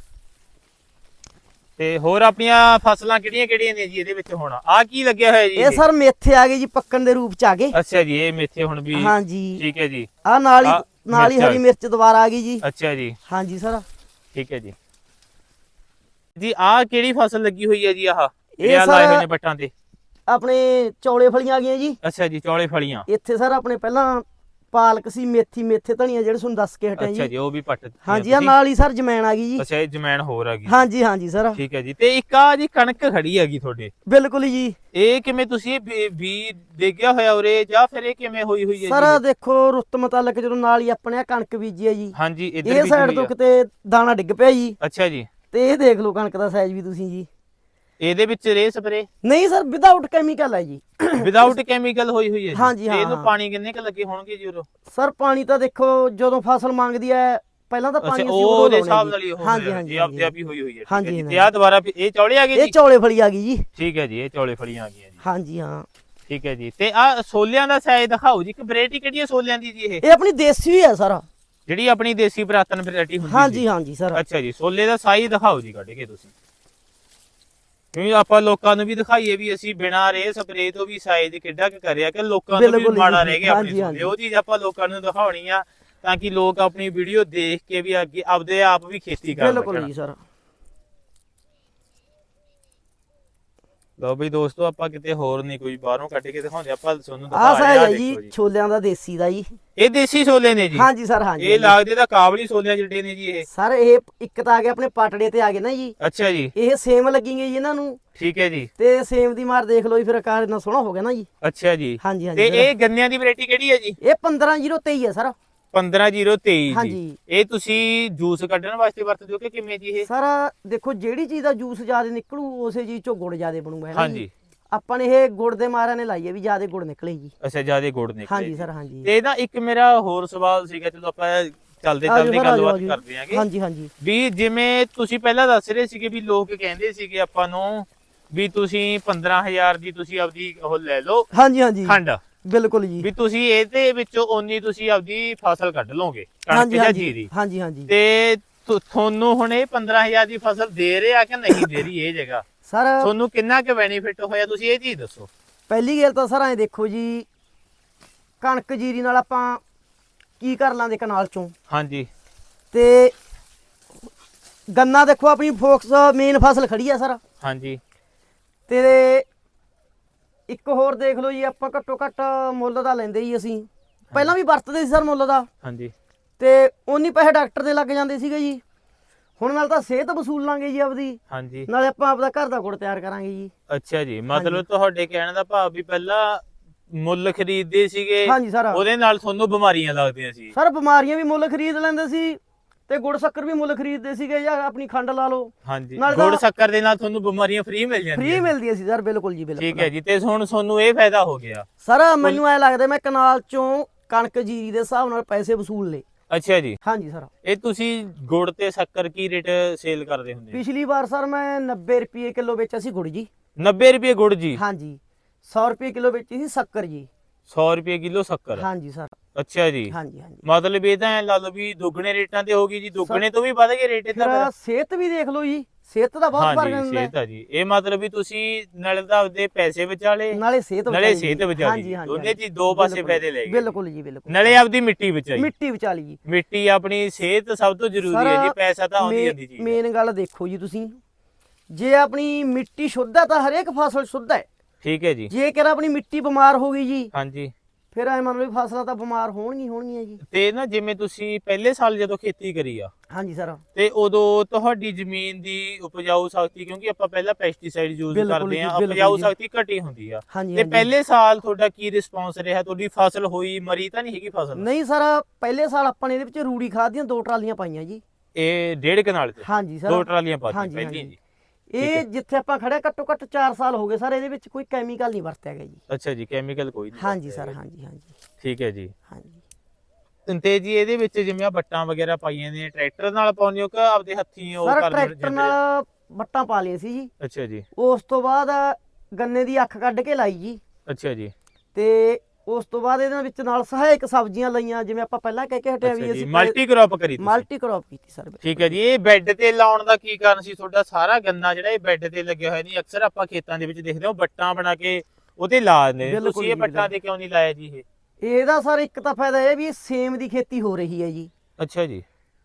ਤੇ ਹੋਰ ਆਪਣੀਆਂ ਫਸਲਾਂ ਕਿਹੜੀਆਂ ਕਿਹੜੀਆਂ ਨੇ ਜੀ ਇਹਦੇ ਵਿੱਚ ਹੁਣ? ਆ ਕੀ ਲੱਗਿਆ ਹੋਇਆ ਜੀ ਇਹ ਸਰ ਮੇਥੇ ਆ ਗਏ ਜੀ ਪੱਕਣ ਦੇ ਰੂਪ ਚ ਆ ਗਏ। ਅੱਛਾ ਜੀ ਇਹ ਮੇਥੇ ਹੁਣ ਵੀ ਹਾਂਜੀ ਠੀਕ ਹੈ ਜੀ। ਆ ਨਾਲ ਹੀ ਨਾਲ ਹੀ ਆ ਹਰੀ। ਮਿਰਚ ਦੁਬਾਰਾ ਆ ਗਈ ਜੀ। ਅੱਛਾ ਜੀ। ਹਾਂਜੀ ਸਰ। ਠੀਕ ਹੈ ਜੀ। ਜੀ ਆਹ ਕਿਹੜੀ ਫਸਲ ਲੱਗੀ ਹੋਈ ਹੈ ਜੀ ਆਹ? ਇਹ ਲਾਏ ਹੋਏ ਨੇ ਬੱਟਾਂ ਤੇ। ਆਪਣੇ ਚੌਲੇ ਫਲੀਆਂ ਆ ਗਈਆਂ ਜੀ। ਅੱਛਾ ਜੀ ਚੌਲੇ ਫਲੀਆਂ। ਇੱਥੇ ਸਰ ਆਪਣੇ ਪਹਿਲਾਂ ਪਾਲਕ ਸੀ ਮੇਥੀ ਮੇਥੇ ਧਨੀਆ ਜਿਹੜੇ ਤੁਹਾਨੂੰ ਦੱਸ ਕੇ ਹਟਿਆ ਅੱਛਾ ਜੀ ਜੀ ਉਹ ਵੀ ਪੱਟ ਹਾਂਜੀ ਆ ਨਾਲ ਹੀ ਸਰ ਜਮੈਣ ਆ ਗਈ ਜੀ। ਅੱਛਾ ਇਹ ਜਮੈਣ ਹੋਰ ਆ ਗਈ। ਹਾਂਜੀ ਹਾਂਜੀ ਸਰ। ਠੀਕ ਹੈ ਜੀ ਤੇ ਇੱਕ ਆ ਜੀ ਕਣਕ ਖੜੀ ਹੈਗੀ ਤੁਹਾਡੇ। ਬਿਲਕੁਲ ਜੀ। ਇਹ ਕਿਵੇਂ ਤੁਸੀਂ ਇਹ ਬੀ ਡੇਗਿਆ ਹੋਇਆ ਉਰੇ ਜਾਂ ਫਿਰ ਇਹ ਕਿਵੇਂ ਹੋਈ ਹੋਈ ਹੈ ਸਰ ਜੀ ਦੇਖੋ ਰੁੱਤ ਮੁਤਾਲਕ ਜਦੋਂ ਨਾਲ ਹੀ ਆਪਣੇ ਆਹ ਕਣਕ ਬੀਜੀ ਹੈ ਜੀ। ਹਾਂਜੀ ਇੱਧਰ ਇਹ ਵੀ ਸਾਈਡ ਹੋਈ ਤੋਂ ਆ। ਕਿਤੇ ਦਾਣਾ ਡਿੱਗ ਪਿਆ ਜੀ। ਅੱਛਾ ਜੀ। ਤੇ ਇਹ ਦੇਖ ਲਓ ਕਣਕ ਦਾ ਸਾਈਜ਼ ਵੀ ਤੁਸੀਂ ਜੀ। ਇਹਦੇ ਵਿੱਚ ਰੇ ਸਪਰੇ? ਨਹੀਂ ਸਰ ਵਿਦਆਊਟ ਕੈਮੀਕਲ ਹੈ ਜੀ। ਵਿਦਆਊਟ ਕੈਮੀਕਲ ਹੋਈ ਹੋਈ ਹੈ ਹਾਂਜੀ, ਹਾਂ, ਇਹਨੂੰ ਹਾਂ। ਪਾਣੀ ਕਿੰਨੇ ਕ ਲੱਗੇ ਹੋਣਗੇ ਜੀ ਉਰੋਂ? ਸਰ ਪਾਣੀ ਤਾਂ ਦੇਖੋ ਜਦੋਂ ਫਸਲ ਮੰਗਦੀ ਹੈ ਪਹਿਲਾਂ ਤਾਂ ਪਾਣੀ ਅਸੀਂ ਉਦੋਂ। ਨਾਲ ਹੀ ਹਾਂਜੀ ਹਾਂਜੀ ਜੀ ਆਪਦੇ ਆਪ ਹੀ ਹੋਈ ਹੋਈ ਹੈ ਹੈ ਹਾਂਜੀ। ਹਾਂਜੀ। ਤੇ ਆ ਦੁਬਾਰਾ ਇਹ ਚੌਲੇ ਆ ਗਏ ਇਹ ਜੀ? ਚੌਲੇ ਫਲੀ ਆ ਗਈ ਜੀ। ਠੀਕ ਹੈ ਜੀ ਇਹ ਚੌਲੇ ਫਲੀਆਂ ਆ ਗਈਆਂ ਜੀ। ਹਾਂਜੀ ਹਾਂ। ਠੀਕ ਹੈ ਜੀ। ਤੇ ਆ ਸੋਲਿਆਂ ਦਾ ਸਾਈਜ਼ ਦਿਖਾਓ ਜੀ ਕਿ ਵੈਰਾਈਟੀ ਕਿਹੜੀ ਹੈ ਸੋਲਿਆਂ ਦੀ ਜੀ ਇਹ? ਇਹ ਆਪਣੀ ਦੇਸੀ ਹੈ ਸਰ। ਜਿਹੜੀ ਆਪਣੀ ਦੇਸੀ ਪੁਰਾਤਨ ਵੈਰਾਈਟੀ ਹੁੰਦੀ ਹਾਂਜੀ ਜੀ। ਹਾਂਜੀ ਸਰ। ਅੱਛਾ ਜੀ ਸੋਲੇ ਦਾ ਸਾਈਜ਼ ਦਿਖਾਓ ਜੀ ਕੱਢ ਕੇ ਤੁਸੀਂ। ਕਿਉਂਕਿ ਆਪਾਂ ਲੋਕਾਂ ਨੂੰ ਵੀ ਦਿਖਾਈਏ ਵੀ ਅਸੀਂ ਬਿਨਾਂ ਰੇ ਸਪਰੇ ਤੋਂ ਵੀ ਸਾਈਜ਼ ਕਿੱਡਾ ਕੁ ਕਰਿਆ ਕਿ ਲੋਕਾਂ ਨੂੰ ਵੀ ਮਾੜਾ ਰਹਿ ਗਿਆ ਆਪਣੀ ਸੋਲੇ ਉਹ ਚੀਜ਼ ਆਪਾਂ ਲੋਕਾਂ ਨੂੰ ਦਿਖਾਉਣੀ ਆ ਤਾਂ ਕਿ ਲੋਕ ਆਪਣੀ ਵੀਡੀਓ ਦੇਖ ਕੇ ਵੀ ਅੱਗੇ ਆਪਦੇ ਆਪ ਵੀ ਖੇਤੀ ਕਰਨ ਬਿਲਕੁਲ ਲੱਗਣ ਜੀ ਸਰ। ਲਓ ਬਈ ਦੋਸਤੋ ਆਪਾਂ ਕਿਤੇ ਹੋਰ ਨਹੀਂ ਕੋਈ ਬਾਹਰੋਂ ਕੱਢ ਕੇ ਦਿਖਾਉਂਦੇ ਆਪਾਂ ਤੁਹਾਨੂੰ ਦਿਖਾ ਰਿਹਾ ਹੈ ਦੇਖੋ ਜੀ। ਛੋਲਿਆਂ ਦਾ ਦੇਸੀ ਦਾ ਜੀ। ਇਹ ਦੇਸੀ ਛੋਲੇ ਨੇ ਜੀ। ਹਾਂਜੀ ਸਰ ਹਾਂਜੀ ਇਹ ਲੱਗਦੇ ਤਾਂ ਕਾਬਲੀ ਛੋਲਿਆਂ ਜਿਹੜੇ ਨੇ ਜੀ ਇਹ। ਸਰ ਇਹ ਇੱਕ ਤਾਂ ਆ ਗਿਆ ਆਪਣੇ ਪਾਟੜੇ ਤੇ ਆ ਗਏ ਨਾ ਜੀ। ਅੱਛਾ ਜੀ। ਇਹ ਸੇਮ ਲੱਗੀਆਂ ਜੀ ਇਹਨਾਂ ਨੂੰ। ਠੀਕ ਹੈ ਜੀ। ਤੇ ਸੇਮ ਦੀ ਮਾਰ ਦੇਖ ਲਓ ਜੀ ਫਿਰ ਆਕਾਰ ਇੰਨਾ ਸੋਹਣਾ ਹੋ ਗਿਆ ਨਾ ਜੀ। ਅੱਛਾ ਜੀ। ਹਾਂਜੀ ਤੇ ਹਾਂਜੀ ਸਰ। ਇਹ ਗੰਨਿਆਂ ਦੀ ਵੈਰਾਈਟੀ ਕਿਹੜੀ ਹੈ ਜੀ? ਇਹ 15023 ਹੈ ਸਰ। 15023 ਜੀ। ਹਾਂਜੀ। ਇਹ ਤੁਸੀਂ ਜੂਸ ਕੱਢਣ ਵਾਸਤੇ ਵਰਤਦੇ ਹੋ ਕਿ ਕਿਵੇਂ ਜੀ ਇਹ? ਸਰ ਦੇਖੋ ਜਿਹੜੀ ਚੀਜ਼ ਦਾ ਜੂਸ ਜ਼ਿਆਦਾ ਨਿਕਲੂ ਉਸੇ ਚੀਜ਼ ਚੋਂ ਗੁੜ ਜ਼ਿਆਦਾ ਬਣੂਗਾ ਹੈ ਨਾ ਜੀ? ਹਾਂਜੀ ਆਪਾਂ ਨੇ ਇਹ ਗੁੜ ਦੇ ਮਾਰਿਆਂ ਨੇ ਲਾਈ ਹੈ ਵੀ ਜ਼ਿਆਦਾ ਗੁੜ ਨਿਕਲੇ ਜੀ। ਅੱਛਾ ਜਿਆਦੇ ਗੁੜ ਨਿਕਲੇ ਹਾਂਜੀ। ਸਰ ਹਾਂਜੀ। ਤੇ ਨਾ ਇੱਕ ਮੇਰਾ ਹੋਰ ਸਵਾਲ ਸੀਗਾ ਚਲੋ ਆਪਾਂ ਚੱਲਦੇ ਆਜੋ ਚੱਲਦੇ ਸਰ, ਆਜੋ, ਗੱਲਬਾਤ ਆਜੋ। ਕਰਦੇ ਆਂਗੇ। ਹਾਂਜੀ ਹਾਂਜੀ। ਵੀ ਜਿਵੇਂ ਤੁਸੀਂ ਪਹਿਲਾਂ ਦੱਸ ਰਹੇ ਸੀਗੇ ਵੀ ਲੋਕ ਕਹਿੰਦੇ ਸੀਗੇ ਆਪਾਂ ਨੂੰ ਵੀ ਤੁਸੀਂ 15000 ਦੀ ਤੁਸੀਂ ਆਪਦੀ ਉਹ ਲੈ ਲਓ ਹਾਂਜੀ ਹਾਂਜੀ। ਖੰਡ। ਬਿਲਕੁਲ ਜੀ। ਵੀ ਤੁਸੀਂ ਇਹਦੇ ਵਿੱਚੋਂ ਓਨੀ ਤੁਸੀਂ ਆਪਦੀ ਫਸਲ ਕੱਢ ਲਓਗੇ ਕਣਕ ਹਾਂਜੀ ਜਾਂ ਹਾਂਜੀ। ਜੀਰੀ। ਹਾਂਜੀ ਹਾਂਜੀ। ਤੇ ਤੁਹਾਨੂੰ ਹੁਣ ਇਹ 15000 ਦੀ ਫਸਲ ਦੇ ਰਿਹਾ ਕਿ ਨਹੀਂ ਦੇ ਰਹੀ ਇਹ ਜਗ੍ਹਾ? ਸਰ ਤੁਹਾਨੂੰ ਕਿੰਨਾ ਕੁ ਬੈਨੀਫਿਟ ਹੋਇਆ? ਤੁਸੀਂ ਇਹ ਚੀਜ਼ ਦੱਸੋ। ਪਹਿਲੀ ਗੱਲ ਤਾਂ ਸਰ ਐ ਦੇਖੋ ਜੀ ਕਣਕ ਜੀਰੀ ਨਾਲ ਆਪਾਂ ਕੀ ਕਰ ਲਾਂਦੇ ਕਨਾਲ ਚੋਂ? ਹਾਂਜੀ। ਤੇ ਗੰਨਾ ਦੇਖੋ ਆਪਣੀ ਫੋਕਸ ਮੇਨ ਫਸਲ ਖੜੀ ਆ ਸਰ। ਹਾਂਜੀ। ਤੇ ਇੱਕ ਹੋਰ ਦੇਖ ਲਓ ਜੀ ਆਪਾਂ ਘੱਟੋ ਘੱਟ ਮੁੱਲ ਦਾ ਲੈਂਦੇ ਜੀ ਅਸੀਂ। ਪਹਿਲਾਂ ਵੀ ਵਰਤਦੇ ਸੀ ਸਰ ਮੁੱਲ ਦਾ ਹਾਂਜੀ। ਤੇ ਉਨੀ ਪੈਸੇ ਡਾਕਟਰ ਦੇ ਲੱਗ ਜਾਂਦੇ ਸੀਗੇ ਜੀ। ਹੁਣ ਨਾਲ ਤਾਂ ਸਿਹਤ ਵਸੂਲ ਲਾਂਗੇ ਜੀ ਆਪਦੀ। ਹਾਂਜੀ। ਨਾਲੇ ਆਪਾਂ ਆਪਦਾ ਘਰ ਦਾ ਗੁੜ ਤਿਆਰ ਕਰਾਂਗੇ ਜੀ। ਅੱਛਾ ਜੀ ਮਤਲਬ ਤੁਹਾਡੇ ਕਹਿਣ ਦਾ ਭਾਵ ਵੀ ਪਹਿਲਾਂ ਮੁੱਲ ਖਰੀਦਦੇ ਸੀਗੇ। ਹਾਂਜੀ ਸਰ। ਉਹਦੇ ਨਾਲ ਤੁਹਾਨੂੰ ਬਿਮਾਰੀਆਂ ਲੱਗਦੀਆਂ ਸੀ। ਸਰ ਬਿਮਾਰੀਆਂ ਵੀ ਮੁੱਲ ਖਰੀਦ ਲੈਂਦੇ ਸੀ। ਤੇ ਗੁੜ ਸ਼ੱਕਰ ਵੀ ਮੁੱਲ ਖਰੀਦਦੇ ਸੀਗੇ ਜਾਂ ਆਪਣੀ ਖੰਡ ਲਾ ਲਓ। ਹਾਂਜੀ ਨਾਲ ਗੁੜ ਸ਼ੱਕਰ ਦੇ ਨਾਲ ਤੁਹਾਨੂੰ ਬਿਮਾਰੀਆਂ ਫ੍ਰੀ ਮਿਲ ਜਾਂਦੀਆਂ। ਫ੍ਰੀ ਮਿਲਦੀਆਂ ਸੀ ਸਰ ਬਿਲਕੁਲ ਜੀ ਬਿਲਕੁਲ। ਠੀਕ ਹੈ ਜੀ ਤੇ ਹੁਣ ਤੁਹਾਨੂੰ ਇਹ ਫਾਇਦਾ ਹੋ ਗਿਆ। ਸਰ ਮੈਨੂੰ ਐ ਲੱਗਦਾ ਮੈਂ ਕਨਾਲ ਚੋਂ ਕਣਕ ਜੀਰੀ ਦੇ ਹਿਸਾਬ ਨਾਲ ਪੈਸੇ ਵਸੂਲ ਲਏ। ਅੱਛਾ ਜੀ। ਹਾਂਜੀ ਸਰ। ਇਹ ਤੁਸੀਂ ਗੁੜ ਤੇ ਸ਼ੱਕਰ ਕੀ ਰੇਟ ਸੇਲ ਕਰਦੇ ਹੁੰਦੇ ਹੋ? ਪਿਛਲੀ ਵਾਰ ਸਰ ਮੈਂ 90 ਰੁਪਏ ਕਿਲੋ ਵੇਚਿਆ ਸੀ ਗੁੜ ਜੀ। 90 ਰੁਪਏ ਗੁੜ ਜੀ? ਹਾਂਜੀ 100 ਰੁਪਏ ਕਿਲੋ ਵੇਚੀ ਸੀ ਸ਼ੱਕਰ ਜੀ। 100 ਰੁਪਏ ਕਿਲੋ ਸ਼ੱਕਰ। ਹਾਂਜੀ ਸਰ। ਅੱਛਾ ਜੀ। ਹਾਂਜੀ ਹਾਂਜੀ। ਮਤਲਬ ਇਹ ਤਾਂ ਐਂ ਲਾ ਲਓ ਵੀ ਦੁੱਗਣੇ ਰੇਟਾਂ ਤੇ ਹੋ ਗਈ ਜੀ। ਦੁੱਗਣੇ ਤੋਂ ਵੀ ਵੱਧ ਗਏ ਰੇਟ ਫਿਰ ਇਹਦਾ ਸਿਹਤ ਵੀ ਦੇਖ ਲਓ ਜੀ। ਸਿਹਤ ਦਾ ਬਹੁਤ ਫ਼ਰਕ ਹਾਂਜੀ ਹੁੰਦਾ ਹੈ। ਸਿਹਤ ਆ ਜੀ। ਇਹ ਮਤਲਬ ਵੀ ਤੁਸੀਂ ਨਾਲੇ ਤਾਂ ਆਪਦੇ ਪੈਸੇ ਵਿਚਾਲੇ ਨਾਲੇ ਸਿਹਤ ਨਾਲੇ ਬਚਾਈ ਸਿਹਤ ਜੀ। ਹਾਂਜੀ ਦੋਨੇ। ਚੀਜ਼ ਦੋ ਪਾਸੇ ਬਿਲਕੁਲ, ਫਾਇਦੇ ਲੈ ਗਏ ਬਿਲਕੁਲ ਜੀ ਬਿਲਕੁਲ ਨਾਲੇ ਆਪਦੀ ਮਿੱਟੀ ਬਚਾਈ। ਮਿੱਟੀ ਵਿਚਾਲੀ ਜੀ। ਮਿੱਟੀ ਆਪਣੀ ਸਿਹਤ ਸਭ ਤੋਂ ਜ਼ਰੂਰੀ ਹੈ ਜੀ। ਪੈਸਾ ਤਾਂ ਆਉਂਦੀ ਜਾਂਦੀ ਜੀ ਮੇਨ ਗੱਲ ਦੇਖੋ ਜੀ ਤੁਸੀਂ। ਜੇ ਆਪਣੀ ਮਿੱਟੀ ਸ਼ੁੱਧ ਹੈ ਤਾਂ ਹਰੇਕ ਫਸਲ ਸ਼ੁੱਧ ਹੈ। ਠੀਕ ਹੈ ਜੀ। ਜੇਕਰ ਆਪਣੀ ਮਿੱਟੀ ਬਿਮਾਰ ਹੋ ਗਈ ਜੀ ਹਾਂਜੀ। ਫਿਰ ਐ ਮੰਨ ਲਓ ਵੀ ਫਸਲਾਂ ਤਾਂ ਬਿਮਾਰ ਹੋਣਗੀਆਂ ਹੋਣਗੀਆਂ ਜੀ। ਤੇ ਨਾ ਜਿਵੇਂ ਤੁਸੀਂ ਪਹਿਲੇ ਸਾਲ ਜਦੋਂ ਖੇਤੀ ਕਰੀ ਆ ਹਾਂਜੀ ਸਰ। ਤੇ ਉਦੋਂ ਤੁਹਾਡੀ ਜ਼ਮੀਨ ਦੀ ਉਪਜਾਊ ਸ਼ਕਤੀ ਕਿਉਂਕਿ ਆਪਾਂ ਪਹਿਲਾਂ ਪੈਸਟੀਸਾਈਡ ਯੂਜ਼ ਬਿਲਕੁਲ ਕਰਦੇ ਆ ਬਿਲਕੁਲ ਉਪਜਾਊ ਜੀ। ਸ਼ਕਤੀ ਘਟੀ ਹੁੰਦੀ ਆ। ਹਾਂਜੀ ਤੇ ਹਾਂਜੀ। ਪਹਿਲੇ ਸਾਲ ਤੁਹਾਡਾ ਕੀ ਰਿਸਪੌਂਸ ਰਿਹਾ? ਤੁਹਾਡੀ ਫਸਲ ਹੋਈ ਮਰੀ ਤਾਂ ਨਹੀਂ ਹੈਗੀ ਫਸਲ? ਨਹੀਂ ਸਰ ਪਹਿਲੇ ਸਾਲ ਆਪਾਂ ਨੇ ਇਹਦੇ ਵਿੱਚ ਰੂੜੀ ਖਾਦ ਦੀਆਂ ਦੋ ਟਰਾਲੀਆਂ ਪਾਈਆਂ ਜੀ। ਇਹ ਡੇਢ ਕਨਾਲ ਚ ਹਾਂਜੀ ਸਰ। ਦੋ ਟਰਾਲੀਆਂ ਹਾਂਜੀ, ਹਾਂਜੀ। ਜੀ। ਇਹ ਜਿੱਥੇ ਆਪਾਂ ਖੜੇ ਘੱਟੋ ਘੱਟ 4 ਸਾਲ ਹੋ ਗਏ ਸਰ ਇਹਦੇ ਵਿੱਚ ਕੋਈ ਕੈਮੀਕਲ ਨਹੀਂ ਵਰਤਿਆ ਗਿਆ ਜੀ। ਅੱਛਾ ਜੀ ਕੈਮੀਕਲ ਕੋਈ ਨਹੀਂ ਹਾਂਜੀ ਸਰ। ਹਾਂਜੀ ਹਾਂਜੀ। ਠੀਕ ਹੈ ਜੀ। ਹਾਂਜੀ। ਤੇ ਜੀ ਇਹਦੇ ਵਿੱਚ ਜਿਵੇਂ ਆ ਬੱਟਾਂ ਵਗੈਰਾ ਪਾਈਆਂ ਨੇ ਟਰੈਕਟਰ ਨਾਲ ਪਾਉਂਦੇ ਹੋ ਕਿ ਆਪਦੇ ਹੱਥੀਂ ਉਹ ਸਰ ਕਰਦੇ ਹੋ ਟਰੈਕਟਰ ਨਾਲ ਵੱਟਾਂ ਪਾ ਲਈਆਂ ਸੀ ਜੀ। ਅੱਛਾ ਜੀ। ਉਸ ਤੋਂ ਬਾਅਦ ਗੰਨੇ ਦੀ ਅੱਖ ਕੱਢ ਕੇ ਲਾਈ ਜੀ। ਅੱਛਾ ਜੀ। ਤੇ ਉਸ ਤੋਂ ਬਾਅਦ ਇਹਦੇ ਵਿੱਚ ਨਾਲ ਸਹਾਇਕ ਸਬਜ਼ੀਆਂ ਲਈਆਂ ਜਿਵੇਂ ਆਪਾਂ ਪਹਿਲਾਂ ਕਹਿ ਕੇ ਹਟਿਆ ਵੀ ਅਸੀਂ ਮਲਟੀ ਕ੍ਰੌਪ ਕਰੀ ਤੁਸੀਂ। ਮਲਟੀ ਕ੍ਰੌਪ ਕੀਤੀ ਸਰ ਠੀਕ ਹੈ ਜੀ ਇਹ ਬੈੱਡ ਤੇ ਲਾਉਣ ਦਾ ਕੀ ਕਾਰਨ ਸੀ? ਤੁਹਾਡਾ ਸਾਰਾ ਗੰਨਾ ਜਿਹੜਾ ਇਹ ਬੈੱਡ ਤੇ ਲੱਗਿਆ ਹੋਇਆ ਨਹੀਂ ਅਕਸਰ ਆਪਾਂ ਖੇਤਾਂ ਦੇ ਵਿੱਚ ਦੇਖਦੇ ਹਾਂ ਬੱਟਾਂ ਬਣਾ ਕੇ ਉਹਤੇ ਲਾ ਦਿੰਦੇ ਤੁਸੀਂ ਇਹ ਬੱਟਾਂ ਤੇ ਕਿਉਂ ਨਹੀਂ ਲਾਇਆ ਜੀ ਇਹ? ਇਹਦਾ ਸਰ ਇੱਕ ਤਾਂ ਫਾਇਦਾ ਇਹ ਵੀ ਸੇਮ ਦੀ ਖੇਤੀ ਹੋ ਰਹੀ ਹੈ ਜੀ। ਅੱਛਾ ਜੀ।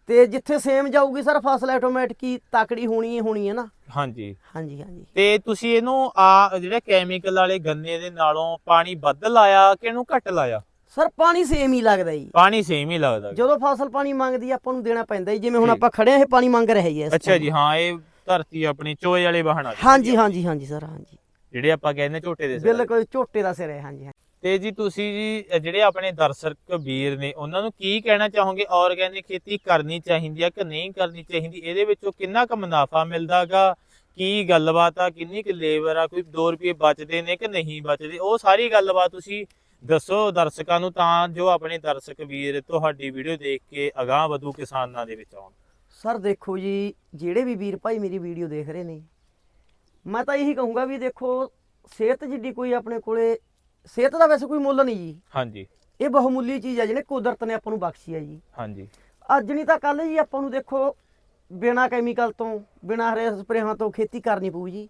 ਤੇ ਜਿੱਥੇ ਸੇਮ ਜਾਊਗੀ ਸਰ ਫਸਲ ਆਟੋਮੈਟਿਕ ਹੀ ਤਕੜੀ ਹੋਣੀ ਹੀ ਹੋਣੀ ਹੈ ਨਾ। ਹਾਂਜੀ। ਹਾਂਜੀ ਹਾਂਜੀ। ਤੇ ਤੁਸੀਂ ਇਹਨੂੰ ਆ ਜਿਹੜਾ ਕੈਮੀਕਲ ਵਾਲੇ ਗੰਨੇ ਦੇ ਨਾਲੋਂ ਪਾਣੀ ਵੱਧ ਲਾਇਆ ਕਿ ਇਹਨੂੰ ਘੱਟ ਲਾਇਆ? ਸਰ ਪਾਣੀ ਸੇਮ ਹੀ ਲੱਗਦਾ ਜੀ। ਪਾਣੀ ਸੇਮ ਹੀ ਲੱਗਦਾ। ਜਦੋਂ ਫਸਲ ਪਾਣੀ ਮੰਗਦੀ ਆਪਾਂ ਨੂੰ ਦੇਣਾ ਪੈਂਦਾ ਜੀ। ਜਿਵੇਂ ਹੁਣ। ਆਪਾਂ ਖੜੇ ਆ ਇਹ ਪਾਣੀ ਮੰਗ ਰਿਹਾ ਜੀ ਅੱਛਾ। ਜੀ ਹਾਂ ਇਹ ਧਰਤੀ ਆਪਣੀ ਚੋਏ ਵਾਲੇ ਵਾਹਣ ਆ ਹਾਂਜੀ ਹਾਂਜੀ ਹਾਂਜੀ ਸਰ ਹਾਂਜੀ। ਜਿਹੜੇ ਆਪਾਂ ਕਹਿੰਦੇ ਝੋਟੇ ਦੇ ਸਿਰ ਬਿਲਕੁਲ ਝੋਟੇ ਦਾ ਸਿਰ ਹੈ ਹਾਂਜੀ ਹਾਂਜੀ। ਤੇ ਜੀ ਤੁਸੀਂ ਜੀ ਜਿਹੜੇ ਆਪਣੇ ਦਰਸ਼ਕ ਵੀਰ ਨੇ, ਉਹਨਾਂ ਨੂੰ ਕੀ ਕਹਿਣਾ ਚਾਹੋਗੇ? ਆਰਗੈਨਿਕ ਖੇਤੀ ਕਰਨੀ ਚਾਹੀਦੀ ਆ ਕਿ ਨਹੀਂ ਕਰਨੀ ਚਾਹੀਦੀ? ਇਹਦੇ ਵਿੱਚੋਂ ਕਿੰਨਾ ਕੁ ਮੁਨਾਫਾ ਮਿਲਦਾਗਾ? ਕੀ ਗੱਲਬਾਤ ਆ? ਕਿੰਨੀ ਕੁ ਲੇਬਰ ਆ? ਕੋਈ 2 ਰੁਪਏ ਬਚਦੇ ਨੇ ਕਿ ਨਹੀਂ ਬਚਦੇ? ਉਹ ਸਾਰੀ ਗੱਲਬਾਤ ਤੁਸੀਂ ਦੱਸੋ ਦਰਸ਼ਕਾਂ ਨੂੰ, ਤਾਂ ਜੋ ਆਪਣੇ ਦਰਸ਼ਕ ਵੀਰ ਤੁਹਾਡੀ ਵੀਡੀਓ ਦੇਖ ਕੇ ਅਗਾਹ ਵਧੂ ਕਿਸਾਨਾਂ ਦੇ ਵਿੱਚ ਆਉਣ। ਸਰ, ਦੇਖੋ ਜੀ, ਜਿਹੜੇ ਵੀ ਵੀਰ ਭਾਈ ਮੇਰੀ ਵੀਡੀਓ ਦੇਖ ਰਹੇ ਨੇ, ਮੈਂ ਤਾਂ ਇਹੀ ਕਹੂੰਗਾ ਵੀ ਦੇਖੋ, ਸਿਹਤ ਜਿੱਡੀ ਕੋਈ ਆਪਣੇ ਕੋਲੇ ਸਿਹਤ ਦਾ ਵੈਸੇ ਕੋਈ ਮੁੱਲ ਨਹੀਂ ਜੀ। ਹਾਂਜੀ। ਇਹ ਬਹੁਮੁੱਲੀ ਚੀਜ਼ ਹੈ ਜਿਹਨੇ ਕੁਦਰਤ ਨੇ ਆਪਾਂ ਨੂੰ ਬਖਸ਼ੀ ਹੈ ਜੀ। ਹਾਂਜੀ। ਅੱਜ ਨਹੀਂ ਤਾਂ ਕੱਲ ਜੀ ਆਪਾਂ ਨੂੰ ਦੇਖੋ ਬਿਨਾ ਕੈਮੀਕਲ ਤੋਂ ਬਿਨਾ ਹਰੇ ਸਪਰੇਹਾਂ ਤੋਂ ਖੇਤੀ ਕਰਨੀ ਪਊ ਜੀ।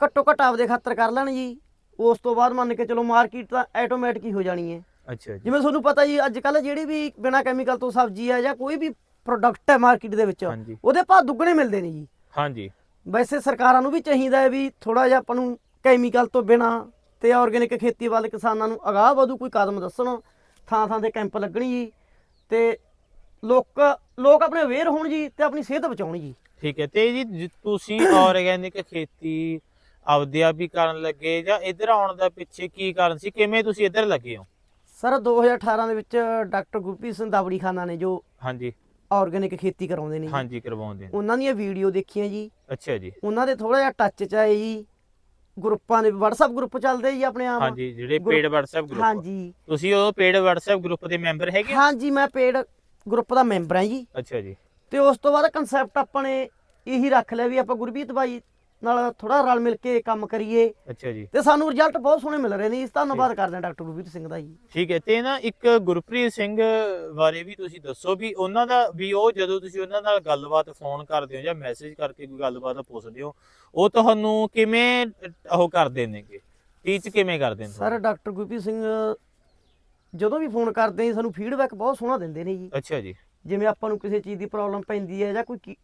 ਘੱਟੋ ਘੱਟ ਆਪਦੇ ਖਾਤਰ ਕਰ ਲੈਣ ਜੀ। ਉਸ ਤੋਂ ਬਾਅਦ ਮੰਨ ਕੇ ਚਲੋ ਮਾਰਕੀਟ ਤਾਂ ਆਟੋਮੈਟਿਕ ਹੀ ਹੋ ਜਾਣੀ ਹੈ। ਅੱਛਾ ਜੀ। ਜਿਵੇਂ ਤੁਹਾਨੂੰ ਪਤਾ ਜੀ ਅੱਜ ਕੱਲ ਜਿਹੜੀ ਵੀ ਬਿਨਾ ਕੈਮੀਕਲ ਤੋਂ ਸਬਜ਼ੀ ਹੈ ਜਾਂ ਕੋਈ ਵੀ ਪ੍ਰੋਡਕਟ ਹੈ ਮਾਰਕੀਟ ਦੇ ਵਿੱਚ ਉਹਦੇ ਭਾਅ ਦੁੱਗਣੇ ਮਿਲਦੇ ਨੇ ਜੀ। ਹਾਂਜੀ। ਵੈਸੇ ਸਰਕਾਰਾਂ ਨੂੰ ਵੀ ਚਾਹੀਦਾ ਹੈ ਵੀ ਥੋੜਾ ਜਿਹਾ ਆਪਾਂ ਨੂੰ ਕੈਮੀਕਲ ਤੋਂ ਬਿਨਾ ਤੇ ਆਰਗੇਨਿਕ ਖੇਤੀ ਵੱਲ ਕਿਸਾਨਾਂ ਨੂੰ ਅਗਾਹ ਵਧੂ ਕੋਈ ਕਦਮ ਦੱਸਣ ਥਾਂ ਥਾਂ ਤੇ ਕੈਂਪ ਲੱਗਣੀ ਜੀ ਤੇ ਲੋਕ ਲੋਕ ਆਪਣੇ ਅਵੇਅਰ ਹੋਣ ਜੀ ਤੇ ਆਪਣੀ ਸਿਹਤ ਬਚਾਉਣ ਜੀ। ਠੀਕ ਹੈ ਤੇ ਜੀ ਜ- ਤੁਸੀਂ ਆਰਗੈਨਿਕ ਖੇਤੀ ਆਪਦੇ ਆਪ ਹੀ ਕਰਨ ਲੱਗੇ ਜਾਂ ਇੱਧਰ ਆਉਣ ਦਾ ਪਿੱਛੇ ਕੀ ਕਾਰਨ ਸੀ? ਕਿਵੇਂ ਤੁਸੀਂ ਇੱਧਰ ਲੱਗੇ ਹੋ? ਸਰ 2018 ਦੇ ਵਿੱਚ ਡਾਕਟਰ ਗੁਰਪ੍ਰੀਤ ਸਿੰਘ ਦਾਵੜੀ ਖਾਨਾ ਨੇ ਜੋ ਹਾਂਜੀ। ਆਰਗੇਨਿਕ ਖੇਤੀ ਕਰਾਉਂਦੇ ਨੇ ਜੀ, ਹਾਂਜੀ ਕਰਵਾਉਂਦੇ ਨੇ। ਉਹਨਾਂ ਦੀਆਂ ਵੀਡੀਓ ਦੇਖੀਆਂ ਜੀ। ਅੱਛਾ ਜੀ। ਉਹਨਾਂ ਦੇ ਥੋੜਾ ਜਿਹਾ ਟੱਚ ਚ ਆਏ ਜੀ। ਗਰੁੱਪਾਂ ਦੇ WhatsApp ਗਰੁੱਪ ਚੱਲਦੇ ਜੀ ਆਪਣੇ ਆਪ ਹਾਂਜੀ ਜਿਹੜੇ ਪੇਡ WhatsApp ਗਰੁੱਪ ਹਾਂਜੀ। ਤੁਸੀਂ ਉਹ ਪੇਡ WhatsApp ਗਰੁੱਪ ਦੇ ਮੈਂਬਰ ਹੈਗੇ? ਹਾਂਜੀ ਮੈਂ ਪੇਡ ਗਰੁੱਪ ਦਾ ਮੈਂਬਰ ਹਾਂ ਜੀ। ਅੱਛਾ ਜੀ। ਤੇ ਉਸ ਤੋਂ ਬਾਅਦ ਕਨਸੈਪਟ ਆਪਾਂ ਨੇ ਇਹੀ ਰੱਖ ਲਿਆ ਵੀ ਆਪਾਂ ਗੁਰਬੀਤ ਭਾਈ ਨਾਲ ਥੋੜਾ ਰਲ ਮਿਲ ਕੇ ਕੰਮ ਕਰੀਏ। ਅੱਛਾ ਜੀ। ਤੇ ਸਾਨੂੰ ਰਿਜ਼ਲਟ ਬਹੁਤ ਸੋਹਣੇ ਮਿਲ ਰਹੇ ਨੇ ਇਸ ਧੰਨਵਾਦ ਕਰਦੇ ਹਾਂ ਡਾਕਟਰ ਗੁਰਬੀਤ ਸਿੰਘ ਦਾ ਜੀ। ਠੀਕ ਹੈ। ਤੇ ਨਾ ਇੱਕ ਗੁਰਪ੍ਰੀਤ ਸਿੰਘ ਬਾਰੇ ਵੀ ਤੁਸੀਂ ਦੱਸੋ ਵੀ ਉਹਨਾਂ ਦਾ ਵੀ ਉਹ ਜਦੋਂ ਤੁਸੀਂ ਉਹਨਾਂ ਨਾਲ ਗੱਲਬਾਤ ਫੋਨ ਕਰਦੇ ਹੋ ਜਾਂ ਮੈਸੇਜ ਕਰਕੇ ਕੋਈ ਗੱਲਬਾਤ ਪੁੱਛਦੇ ਹੋ ਉਹ ਤੁਹਾਨੂੰ ਕਿਵੇਂ ਉਹ ਕਰਦੇ ਨੇਗੇ? ਟੀਚ ਕਿਵੇਂ ਕਰਦੇ ਨੇ ਸਰ ਡਾਕਟਰ ਗੁਰਬੀਤ ਸਿੰਘ ਜਦੋਂ ਵੀ ਫੋਨ ਕਰਦੇ ਆ ਸਾਨੂੰ ਫੀਡਬੈਕ ਬਹੁਤ ਸੋਹਣਾ ਦਿੰਦੇ ਨੇ ਜੀ। ਅੱਛਾ ਜੀ। ਜਿਵੇਂ ਆਪਾਂ ਨੂੰ ਕਿਸੇ ਚੀਜ਼ ਦੀ ਪ੍ਰੋਬਲਮ ਪੈਂਦੀ ਹੈ ਜਾਂ ਕੋਈ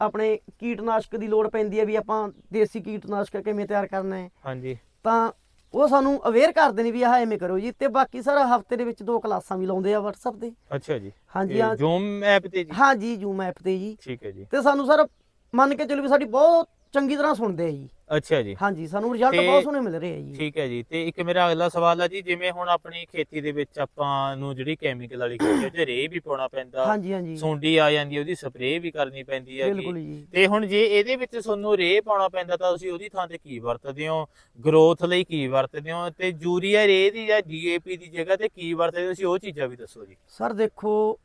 ਆਪਣੇ ਕੀਟਨਾਸ਼ਕ ਦੀ ਲੋੜ ਪੈਂਦੀ ਹੈ ਵੀ ਆਪਾਂ ਦੇਸੀ ਕੀਟਨਾਸ਼ਕ ਕਿਵੇਂ ਤਿਆਰ ਕਰਨਾ ਹੈ। ਹਾਂਜੀ। ਤਾਂ ਉਹ ਸਾਨੂੰ ਅਵੇਅਰ ਕਰਦੇ ਨੇ ਵੀ ਆਹ ਐਵੇਂ ਕਰੋ ਜੀ ਤੇ ਬਾਕੀ ਸਰ ਹਫ਼ਤੇ ਦੇ ਵਿੱਚ ਦੋ ਕਲਾਸਾਂ ਵੀ ਲਾਉਂਦੇ ਆ WhatsApp ਤੇ। ਅੱਛਾ ਜੀ। ਹਾਂਜੀ ਹਾਂ। ਜੂਮ ਐਪ ਤੇ ਜੀ? ਹਾਂਜੀ ਜੂਮ ਐਪ ਤੇ ਜੀ। ਠੀਕ ਹੈ ਜੀ। ਤੇ ਸਾਨੂੰ ਸਰ ਮੰਨ ਕੇ ਚੱਲੋ ਵੀ ਸਾਡੀ ਬਹੁਤ ਚੰਗੀ ਤਰ੍ਹਾਂ ਸੁਣਦੇ ਆ ਜੀ। ਅੱਛਾ ਜੀ। ਹਾਂਜੀ ਸਾਨੂੰ ਰਿਜ਼ਲਟ ਤੇ- ਬਹੁਤ ਸੋਹਣੇ ਮਿਲ ਰਹੇ ਆ ਜੀ। ਠੀਕ ਹੈ ਜੀ ਤੇ ਇੱਕ ਮੇਰਾ ਅਗਲਾ ਸਵਾਲ ਹੈ ਜੀ ਜਿਵੇਂ ਹੁਣ ਆਪਣੀ ਖੇਤੀ ਦੇ ਵਿੱਚ ਆਪਾਂ ਨੂੰ ਜਿਹੜੀ ਕੈਮੀਕਲ ਵਾਲੀ ਖੇਤੀ ਹੈ ਰੇਹ ਵੀ ਪਾਉਣਾ ਪੈਂਦਾ ਹਾਂਜੀ ਹਾਂਜੀ। ਸੁੰਡੀ ਆ ਜਾਂਦੀ ਹੈ, ਉਹਦੀ ਸਪਰੇਅ ਵੀ ਕਰਨੀ ਪੈਂਦੀ ਹੈ ਬਿਲਕੁਲ ਜੀ। ਤੇ ਹੁਣ ਜੇ ਇਹਦੇ ਵਿੱਚ ਤੁਹਾਨੂੰ ਰੇਹ ਪਾਉਣਾ ਪੈਂਦਾ ਤਾਂ ਤੁਸੀਂ ਉਹਦੀ ਥਾਂ ਤੇ ਕੀ ਵਰਤਦੇ ਹੋ? ਗਰੋਥ ਲਈ ਕੀ ਵਰਤਦੇ ਹੋ? ਤੇ ਯੂਰੀਆ ਰੇਹ ਦੀ ਜਾਂ ਡੀਏਪੀ ਦੀ ਜਗ੍ਹਾ ਤੇ ਕੀ ਵਰਤਦੇ ਹੋ? ਤੁਸੀਂ ਉਹ ਚੀਜ਼ਾਂ ਵੀ ਦੱਸੋ ਜੀ। ਸਰ ਦੇਖੋ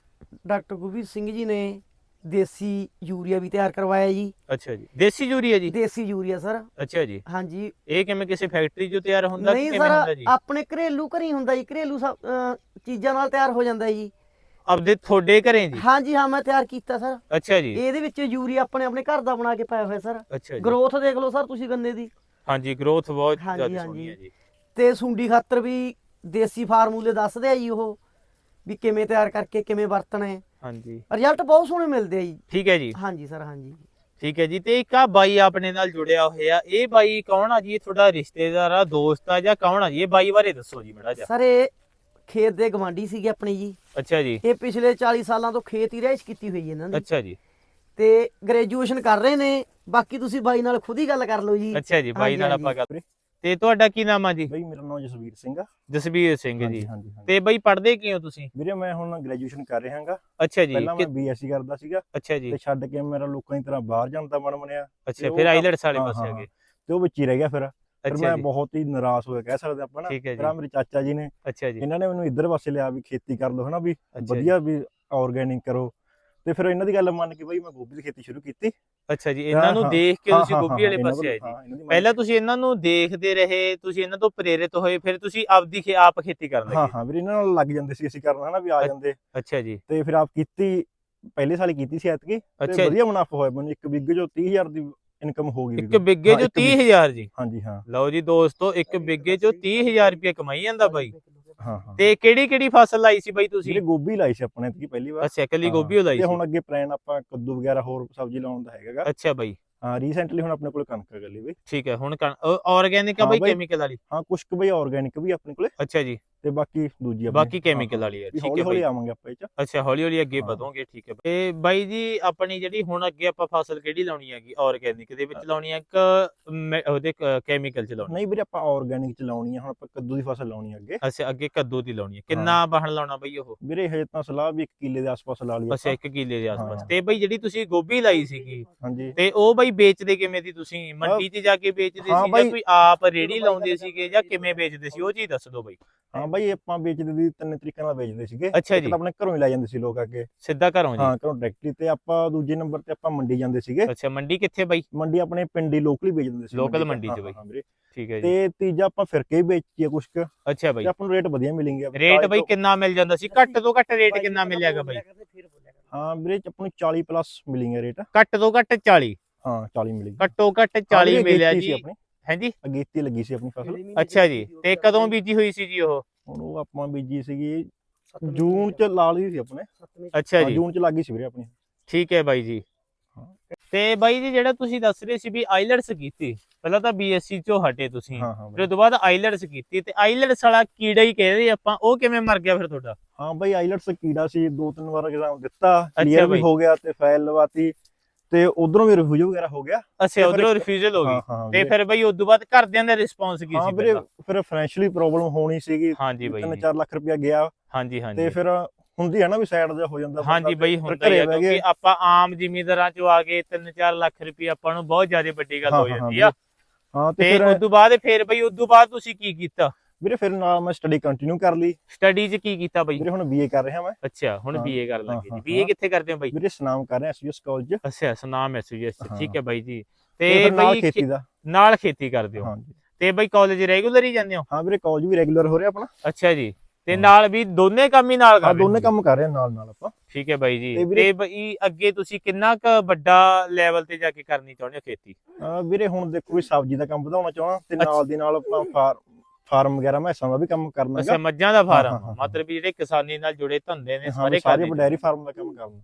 ਡਾਕਟਰ ਗੁਰਬੀਰ ਸਿੰਘ ਜੀ ਨੇ ਦੇਸੀ ਯੂਰੀਆ ਵੀ ਤਿਆਰ ਕਰਵਾਇਆ ਜੀ। ਅੱਛਾ ਜੀ। ਦੇਸੀ ਯੂਰੀਆ ਜੀ? ਦੇਸੀ ਯੂਰੀਆ ਸਰ। ਅੱਛਾ ਜੀ। ਹਾਂਜੀ। ਇਹ ਕਿਵੇਂ ਕਿਸੇ ਫੈਕਟਰੀ 'ਚੋਂ ਤਿਆਰ ਹੁੰਦਾ ਕਿ ਨਹੀਂ ਕਿਵੇਂ ਹੁੰਦਾ ਸਰ ਜੀ? ਆਪਣੇ ਘਰੇਲੂ ਘਰੀ ਹੁੰਦਾ ਜੀ। ਘਰੇਲੂ ਸਭ, ਅਹ, ਚੀਜ਼ਾਂ ਨਾਲ ਤਿਆਰ ਹੋ ਜਾਂਦਾ ਜੀ। ਆਪਦੇ ਤੁਹਾਡੇ ਘਰੇ ਜੀ? ਹਾਂਜੀ ਹਾਂ ਮੈਂ ਤਿਆਰ ਕੀਤਾ ਸਰ। ਅੱਛਾ ਜੀ। ਇਹਦੇ ਵਿੱਚ ਯੂਰੀਆ ਆਪਣੇ ਆਪਣੇ ਘਰ ਦਾ ਬਣਾ ਕੇ ਪਾਇਆ ਹੋਇਆ ਸਰ। ਅੱਛਾ ਜੀ। ਗਰੋਥ ਦੇਖ ਲਓ ਸਰ ਤੁਸੀਂ ਗੰਨੇ ਦੀ। ਹਾਂਜੀ ਗਰੋਥ ਬਹੁਤ ਹਾਂਜੀ, ਜ਼ਿਆਦਾ ਸੋਹਣੀ ਹੈ ਹਾਂਜੀ। ਜੀ। ਤੇ ਸੁੰਡੀ ਖਾਤਰ ਵੀ ਦੇਸੀ ਫਾਰਮੂਲੇ ਦੱਸਦੇ ਆ ਜੀ ਉਹ ਵੀ ਕਿਵੇਂ ਤਿਆਰ ਕਰਕੇ ਕਿਵੇਂ ਵਰਤਣਾ। ਹੈ ਹਾਂਜੀ। ਰਿਜ਼ਲਟ ਬਹੁਤ ਸੋਹਣੇ ਮਿਲਦੇ ਆ ਜੀ। ਠੀਕ ਹੈ ਜੀ। ਹਾਂਜੀ ਸਰ ਹਾਂਜੀ। ਠੀਕ ਹੈ ਜੀ ਤੇ ਇੱਕ ਆ ਬਾਈ ਆਪਣੇ ਨਾਲ ਜੁੜਿਆ ਹੋਇਆ। ਇਹ ਬਾਈ ਕੌਣ ਆ ਜੀ? ਇਹ ਤੁਹਾਡਾ ਰਿਸ਼ਤੇਦਾਰ ਆ ਦੋਸਤ ਆ ਜਾਂ ਕੌਣ ਆ ਜੀ? ਇਹ ਬਾਈ ਬਾਰੇ ਦੱਸੋ ਜੀ ਮੜਾ ਜਾ ਸਰ ਇਹ ਖੇਤ ਦੇ ਗਵਾਂਢੀ ਸੀਗੇ ਆਪਣੇ ਜੀ। ਅੱਛਾ ਜੀ। ਇਹ ਪਿਛਲੇ 40 ਸਾਲਾਂ ਤੋਂ ਖੇਤ ਹੀ ਰਹਿਸ਼ ਕੀਤੀ ਹੋਈ ਹੈ ਇਹਨਾਂ ਨੇ ਅੱਛਾ ਜੀ। ਤੇ ਗ੍ਰੈਜੂਏਸ਼ਨ ਕਰ ਰਹੇ ਨੇ। ਬਾਕੀ ਤੁਸੀਂ ਬਾਈ ਨਾਲ ਖੁਦ ਹੀ ਗੱਲ ਕਰ ਲਓ ਜੀ। ਅੱਛਾ ਜੀ ਬਾਈ ਨਾਲ। ਆਪਾਂ ਗੱਲ ਤੇ ਤੁਹਾਡਾ ਕੀ ਨਾਮ ਆ ਜੀ? ਬਈ ਮੇਰਾ ਨਾਮ ਜਸਵੀਰ ਸਿੰਘ ਆ। ਜਸਬੀਰ ਸਿੰਘ ਜੀ। ਹਾਂਜੀ ਹਾਂਜੀ ਹਾਂਜੀ। ਤੇ ਬਾਈ ਪੜ੍ਹਦੇ ਕੀ ਹੋ ਤੁਸੀਂ? ਵੀਰੇ ਮੈਂ ਹੁਣ ਗ੍ਰੈਜੂਏਸ਼ਨ ਕਰ ਰਿਹਾ ਹਾਂਗਾ। ਅੱਛਾ ਜੀ ਪਹਿਲਾਂ ਮੈਂ ਬੀਐਸਸੀ ਕਰਦਾ ਸੀਗਾ ਅੱਛਾ ਜੀ। ਤੇ ਛੱਡ ਕੇ ਮੇਰਾ ਲੋਕਾਂ ਦੀ ਤਰ੍ਹਾਂ ਬਾਹਰ ਜਾਣ ਦਾ ਮਨ ਬਣਿਆ ਅੱਛਾ ਫਿਰ ਆਈਲੈਟਸ ਵਾਲੇ ਪਾਸੇ ਆ ਗਏ ਤੇ ਉਹ ਵਿੱਚ ਹੀ ਰਹਿ ਗਿਆ ਫਿਰ। ਫਿਰ ਮੈਂ ਬਹੁਤ ਹੀ ਨਿਰਾਸ਼ ਹੋਇਆ ਕਹਿ ਸਕਦੇ ਆਪਾਂ ਨਾ। ਫਿਰ ਮੇਰੇ ਚਾਚਾ ਜੀ ਨੇ ਅੱਛਾ ਜੀ। ਇਹਨਾਂ ਨੇ ਮੈਨੂੰ ਇੱਧਰ ਪਾਸੇ ਲਿਆ ਵੀ ਖੇਤੀ ਕਰ ਲਓ ਹਨਾ ਵੀ। ਵਧੀਆ ਵੀ ਆਰਗੈਨਿਕ ਕਰੋ। ਤੇ ਫਿਰ ਇਹਨਾਂ ਦੀ ਗੱਲ ਮੰਨ ਕੇ ਬਈ ਮੈਂ ਗੋਭੀ ਦੀ ਖੇਤੀ ਸ਼ੁਰੂ ਕੀਤੀ। ਅੱਛਾ ਜੀ ਇਹਨਾਂ ਨੂੰ ਹਾਂ, ਦੇਖ ਕੇ ਹਾਂ, ਤੁਸੀਂ ਹਾਂ, ਗੋਭੀ ਹਾਂ, ਵਾਲੇ ਪਾਸੇ ਆਏ ਜੀ। ਹਾਂ, ਪਹਿਲਾਂ ਤੁਸੀਂ ਇਹਨਾਂ ਨੂੰ ਦੇਖਦੇ ਰਹੇ ਤੁਸੀਂ ਇਹਨਾਂ ਤੋਂ ਪ੍ਰੇਰਿਤ ਹੋਏ ਫਿਰ ਤੁਸੀਂ ਆਪਦੀ ਖੇ- ਆਪ ਖੇਤੀ ਕਰਨ ਹਾਂ ਲੱਗੇ। ਹਾਂ ਵੀਰੇ ਇਹਨਾਂ ਨਾਲ ਲੱਗ ਜਾਂਦੇ ਸੀ ਅਸੀਂ ਕਰਨ ਹਨਾ ਵੀ ਆ। ਜਾਂਦੇ। ਅੱਛਾ ਜੀ। ਤੇ ਫਿਰ ਆਪ ਕੀਤੀ ਪਹਿਲੇ ਸਾਲ ਹੀ ਕੀਤੀ ਸੀ ਐਤਕੀ। ਤੇ ਜੀ। ਵਧੀਆ ਮੁਨਾਫਾ ਹੋਇਆ ਮੈਨੂੰ ਇੱਕ ਬਿੱਗੇ ਚੋਂ 30000 ਦੀ ਇਨਕਮ ਹੋ ਗਈ ਇੱਕ। ਬਿੱਗੇ ਚੋਂ ਇੱਕ ਬਿੱਗੇ- 30000 ਜੀ। ਹਾਂਜੀ ਹਾਂ। ਲਓ ਜੀ ਦੋਸਤੋ ਇੱਕ ਬਿੱਗੇ ਚੋਂ 30000 ਰੁਪਏ ਕਮਾਈ ਜਾਂਦਾ ਬਾਈ। ਹਾਂ ਹਾਂ। ਤੇ ਕਿਹੜੀ ਕਿਹੜੀ ਫਸਲ ਲਾਈ ਸੀ ਬਾਈ ਤੁਸੀਂ? ਵੀਰੇ ਗੋਭੀ ਲਾਈ ਸੀ ਆਪਣੇ ਐਤਕੀ ਪਹਿਲੀ ਵਾਰ। ਅੱਛਾ ਕੱਲੀ ਗੋਭੀ ਓ ਲਾਈ ਤੇ ਸੀ। ਹੁਣ ਅੱਗੇ ਪਲਾਨ ਆਪਾਂ ਕੱਦੂ ਵਗੈਰਾ ਹੋਰ ਸਬਜ਼ੀ ਲਾਉਣ ਦਾ ਹੈਗਾਗਾ। ਅੱਛਾ ਬਾਈ। ਹਾਂ ਰੀਸੈਂਟਲੀ ਹੁਣ ਆਪਣੇ ਕੋਲ ਕਣਕ ਗੱਲੀ ਵੀ ਠੀਕ ਹੈ ਹੁਣ ਆਰਗੈਨਿਕ ਆ ਬਾਈ ਬਾਈ। ਕੈਮੀਕਲ ਵਾਲੀ? ਹਾਂ ਕੁਛ ਕੁ ਬਈ ਆਰਗੈਨਿਕ ਵੀ ਆਪਣੇ ਕੋਲੇ। ਅੱਛਾ ਜੀ। ਤੇ ਬਾਕੀ ਦੂਜੀ ਆਪਣੇ ਬਾਕੀ chemical ਵਾਲੀ ਹੈ, ਠੀਕ ਹੈ ਹੌਲੀ ਹੌਲੀ ਬਾਈ। ਆਵਾਂਗੇ ਆਪਾਂ ਇਹ ਚ। ਅੱਛਾ ਹੌਲੀ ਹੌਲੀ ਅੱਗੇ ਹਾਂ। ਵਧੋਗੇ ਠੀਕ ਹੈ। ਤੇ ਬਾਈ ਜੀ ਆਪਣੀ ਜਿਹੜੀ ਹੁਣ ਅੱਗੇ ਆਪਾਂ ਫਸਲ ਕਿਹੜੀ ਲਾਉਣੀ ਹੈਗੀ? ਆਰਗੈਨਿਕ ਦੇ ਵਿੱਚ ਲਾਉਣੀ ਹੈ ਕਿ ਮੈ- ਉਹਦੇ ਕੈਮੀਕਲ ਚ ਲਾਉਣੀ? ਨਹੀਂ ਵੀਰੇ ਆਪਾਂ ਆਰਗੈਨਿਕ ਚ ਲਾਉਣੀ ਆ ਹੁਣ ਆਪਾਂ ਕੱਦੂ ਦੀ ਫਸਲ ਲਾਉਣੀ ਆ ਅੱਗੇ। ਅੱਛਾ ਅੱਗੇ ਕੱਦੂ ਦੀ ਲਾਉਣੀ ਹੈ। ਕਿੰਨਾ ਬਾਹਣ ਲਾਉਣਾ ਬਾਈ ਉਹ? ਵੀਰੇ ਹਜੇ ਤਾਂ ਸਲਾਹ ਵੀ 1 ਕਿੱਲੇ ਦੇ ਆਸ-ਪਾਸ ਲਾ ਲਈ ਅੱਛਾ ਆਪਾਂ। 1 ਕਿੱਲੇ ਦੇ ਆਸ-ਪਾਸ। ਹਾਂ। ਤੇ ਬਾਈ ਜਿਹੜੀ ਤੁਸੀਂ ਗੋਭੀ ਲਾਈ ਸੀਗੀ ਹਾਂਜੀ। ਤੇ ਉਹ ਬਾਈ ਵੇਚਦੇ ਕਿਵੇਂ ਦੀ ਤੁਸੀਂ? ਮੰਡੀ 'ਚ ਜਾ ਕੇ ਵੇਚਦੇ ਹਾਂ ਸੀ ਜਾਂ ਬਾਈ। ਕੋਈ ਆਪ ਰੇੜੀ ਲਾਉਂਦੇ ਸੀਗੇ ਜਾਂ ਕਿਵੇਂ ਵੇਚਦੇ ਸੀ? ਉਹ ਚੀਜ਼ ਦੱਸ ਦਿਓ ਬਾਈ। ਹਾਂ ਬਾਈ ਆਪਾਂ ਵੇਚਦੇ ਦੀ ਤਿੰਨ ਤਰੀਕੇ ਨਾਲ ਵੇਚਦੇ ਸੀਗੇ। ਅੱਛਾ ਇੱਕ ਜੀ। ਤਾਂ ਆਪਣੇ ਘਰੋਂ ਹੀ ਲੈ ਜਾਂਦੇ ਸੀ ਲੋਕ ਅੱਗੇ ਸਿੱਧਾ ਘਰੋਂ ਜੀ। ਹਾਂ ਘਰੋਂ ਡਾਇਰੈਕਟਲੀ ਤੇ ਆਪਾਂ ਦੂਜੇ ਨੰਬਰ ਤੇ ਆਪਾਂ ਮੰਡੀ ਜਾਂਦੇ ਸੀਗੇ। ਅੱਛਾ ਮੰਡੀ ਕਿੱਥੇ ਬਾਈ? ਮੰਡੀ ਆਪਣੇ ਪਿੰਡ ਹੀ ਲੋਕਲੀ ਵੇਚ ਦਿੰਦੇ ਸੀ ਚ। ਮੰਡੀ ਚ ਹਾਂ, ਬਾਈ। ਹਾਂ ਵੀਰੇ। ਠੀਕ ਹੈ ਜੀ। ਤੇ ਤੀਜਾ ਆਪਾਂ ਫਿਰ ਕੇ ਵੇਚੀਏ ਕੁਛ ਕੁ। ਅੱਛਾ ਬਾਈ। ਤੇ ਆਪਾਂ ਨੂੰ ਰੇਟ ਵਧੀਆ ਮਿਲਣਗੇ ਰੇਟ ਬਾਈ ਕਿੰਨਾ ਮਿਲ ਜਾਂਦਾ ਸੀ? ਘੱਟ ਤੋਂ ਘੱਟ ਰੇਟ ਕਿੰਨਾ ਮਿਲਿਆਗਾ ਬਾਈ? ਹਾਂ ਵੀਰੇ ਚ ਆਪਾਂ ਨੂੰ 40 ਪਲੱਸ ਮਿਲਣਗੇ ਰੇਟ ਘੱਟ ਤੋਂ ਘੱਟ 40 ਹਾਂ 40 ਮਿਲੇਗੀ ਘੱਟੋ ਘੱਟ ਹਾਂ 40 ਵੀਰੇ, ਮਿਲਿਆ ਜੀ। ਆਪਣੀ। ਹਾਂਜੀ? ਅਗੇਤੀ ਲੱਗੀ ਸੀ ਆਪਣੀ ਫਸਲ। ਅੱਛਾ ਜੀ ਤੇ ਕਦੋਂ ਬੀਜੀ ਹੋਈ ਸੀ ਜੀ ਉਹ? ਹੁਣ ਉਹ ਆਪਾਂ ਬੀਜੀ ਸੀਗੀ ਜੂਨ ਚ ਲਾ ਲਈ ਸੀ ਆਪਣੇ। ਅੱਛਾ ਜੀ। ਜੂਨ ਚ ਲੱਗੀ ਸੀ ਵੀਰੇ ਆਪਣੀ। ਠੀਕ ਹੈ ਬਾਈ ਜੀ। ਤੇ ਬਾਈ ਜੀ ਜਿਹੜਾ ਤੁਸੀਂ ਦੱਸ ਰਹੇ ਸੀ ਵੀ ਆਈਲਟਸ ਕੀਤੀ ਪਹਿਲਾਂ ਤਾਂ ਬੀਐਸਸੀ ਚੋਂ ਹਟੇ ਤੁਸੀਂ। ਫਿਰ ਤੋਂ ਬਾਅਦ ਆਈਲਟਸ ਕੀਤੀ ਤੇ ਆਈਲਟਸ ਵਾਲਾ ਕੀੜਾ ਹੀ ਕਹਿੰਦੇ ਆਪਾਂ ਉਹ ਕਿਵੇਂ ਮਰ ਗਿਆ ਫਿਰ ਤੁਹਾਡਾ? ਹਾਂ ਬਾਈ ਆਈਲਟਸ ਕੀੜਾ ਸੀ ਦੋ ਤਿੰਨ ਵਾਰ ਐਗਜ਼ਾਮ ਦਿੱਤਾ ਕਲੀਅਰ। ਵੀ ਹੋ ਗਿਆ ਤੇ ਫਾਈਲ ਲਵਾਤੀ। ਤੇ ਉਧਰੋਂ ਵੀ ਰਿਵਿਊ ਵਗੈਰਾ ਹੋ ਗਿਆ ਅੱਛਾ ਉਧਰੋਂ ਰਿਫਿਊਜ਼ਲ ਹੋ ਗਈ ਹਾਂ ਹਾਂ ਤੇ। ਫਿਰ ਬਈ ਉਸ ਤੋਂ ਬਾਅਦ ਘਰਦਿਆਂ ਦਾ ਰਿਸਪੌਂਸ ਕੀ ਹਾਂ ਸੀ ਵੀਰੇ ਪਹਿਲਾਂ? ਫਿਰ ਫਾਈਨੈਂਸ਼ੀਅਲੀ ਪ੍ਰੋਬਲਮ ਹੋਣੀ ਸੀਗੀ ਹਾਂਜੀ ਬਾਈ ਤਿੰਨ ਜੀ। 4 ਲੱਖ ਰੁਪਇਆ ਗਿਆ ਹਾਂਜੀ ਹਾਂਜੀ ਤੇ ਫਿਰ ਹੁੰਦੀ ਹੈ ਨਾ ਵੀ ਸਾਈਡ ਦਾ ਹੋ ਜਾਂਦਾ ਹਾਂਜੀ ਬਈ ਹੁੰਦਾ ਹੀ ਕਿਉਂਕਿ। ਆਪਾਂ ਆਮ ਜ਼ਿਮੀਂਦਾਰਾਂ ਚੋਂ ਆ ਕੇ 3-4 ਲੱਖ ਰੁਪਏ ਆਪਾਂ ਨੂੰ ਬਹੁਤ ਜ਼ਿਆਦਾ ਵੱਡੀ ਗੱਲ ਹਾਂ, ਹੋ ਹਾਂ, ਜਾਂਦੀ ਹਾਂ ਆ ਹਾਂ ਤੇ ਫਿਰ ਉਸ ਤੋਂ ਬਾਅਦ ਫਿਰ ਬਈ ਉਸ ਤੋਂ ਬਾਅਦ ਤੁਸੀਂ ਕੀ ਕੀਤਾ ਵੀਰੇ ਫਿਰ ਨਾਲ ਮੈਂ ਸਟੱਡੀ ਕੰਟੀਨਿਊ ਕਰ ਲਈ। ਸਟੱਡੀ 'ਚ ਕੀ ਕੀਤਾ ਬਈ? ਵੀਰੇ ਹੁਣ ਬੀਏ ਕਰ ਰਿਹਾ ਮੈਂ। ਅੱਛਾ ਹੁਣ ਬੀਏ ਕਰਨ ਲੱਗੇ ਜੀ। ਬੀਏ। ਕਿੱਥੇ ਕਰਦੇ ਹੋ ਬਈ? ਵੀਰੇ ਸਨਾਮ ਕਰ ਰਿਹਾ ਐਸਯੂਐਸ ਕਾਲਜ ਅੱਛਾ ਸੁਨਾਮ ਐਸਯੂਐਸ ਠੀਕ ਹਾਂ। ਬਾਈ ਜੀ। ਤੇ ਬਈ ਖੇਤੀ ਦਾ। ਨਾਲ ਖੇਤੀ ਕਰਦੇ ਹੋ। ਤੇ ਬਈ ਕਾਲਜ ਰੈਗੂਲਰ ਹੀ ਜਾਂਦੇ ਹੋ? ਹਾਂ ਵੀਰੇ ਕਾਲਜ ਵੀ ਰੈਗੂਲਰ ਹੋ ਰਿਹਾ ਆਪਣਾ। ਅੱਛਾ ਜੀ। ਤੇ। ਨਾਲ ਵੀ ਦੋਨੇ ਕੰਮ ਹੀ ਨਾਲ ਕਰ ਹਾਂ ਦੋਨੇ? ਕੰਮ ਕਰ ਰਹੇ ਨਾਲ ਨਾਲ ਆਪਾਂ। ਠੀਕ ਹੈ ਬਾਈ ਜੀ। ਤੇ ਬਈ ਅੱਗੇ ਤੁਸੀਂ ਕਿੰਨਾ ਕੁ ਵੱਡਾ ਲੈਵਲ ਤੇ ਜਾ ਕੇ ਕਰਨੀ ਚਾਹੁੰਦੇ ਹੋ ਖੇਤੀ? ਵੀਰੇ ਹੁਣ ਦੇਖੋ ਵੀ ਸਬਜ਼ੀ ਦਾ ਕੰਮ ਵਧਾਉਣਾ ਚਾਹਣਾ ਤੇ। ਨਾਲ ਦੀ ਨਾਲ ਆਪਾਂ ਫਾਰਮ ਵਗੈਰਾ ਮੈਸਾਂ ਦਾ ਵੀ ਕੰਮ ਕਰਨਾ ਅੱਛਾ ਮੱਝਾਂ ਦਾ ਫਾਰਮ। ਮਤਲਬ ਵੀ ਜਿਹੜੇ ਕਿਸਾਨੀ ਨਾਲ ਜੁੜੇ ਧੰਦੇ ਨੇ ਸਾਰੇ ਸਾਰੇ ਡੈਰੀ ਫਾਰਮ ਦਾ ਕੰਮ ਕਰਨਾ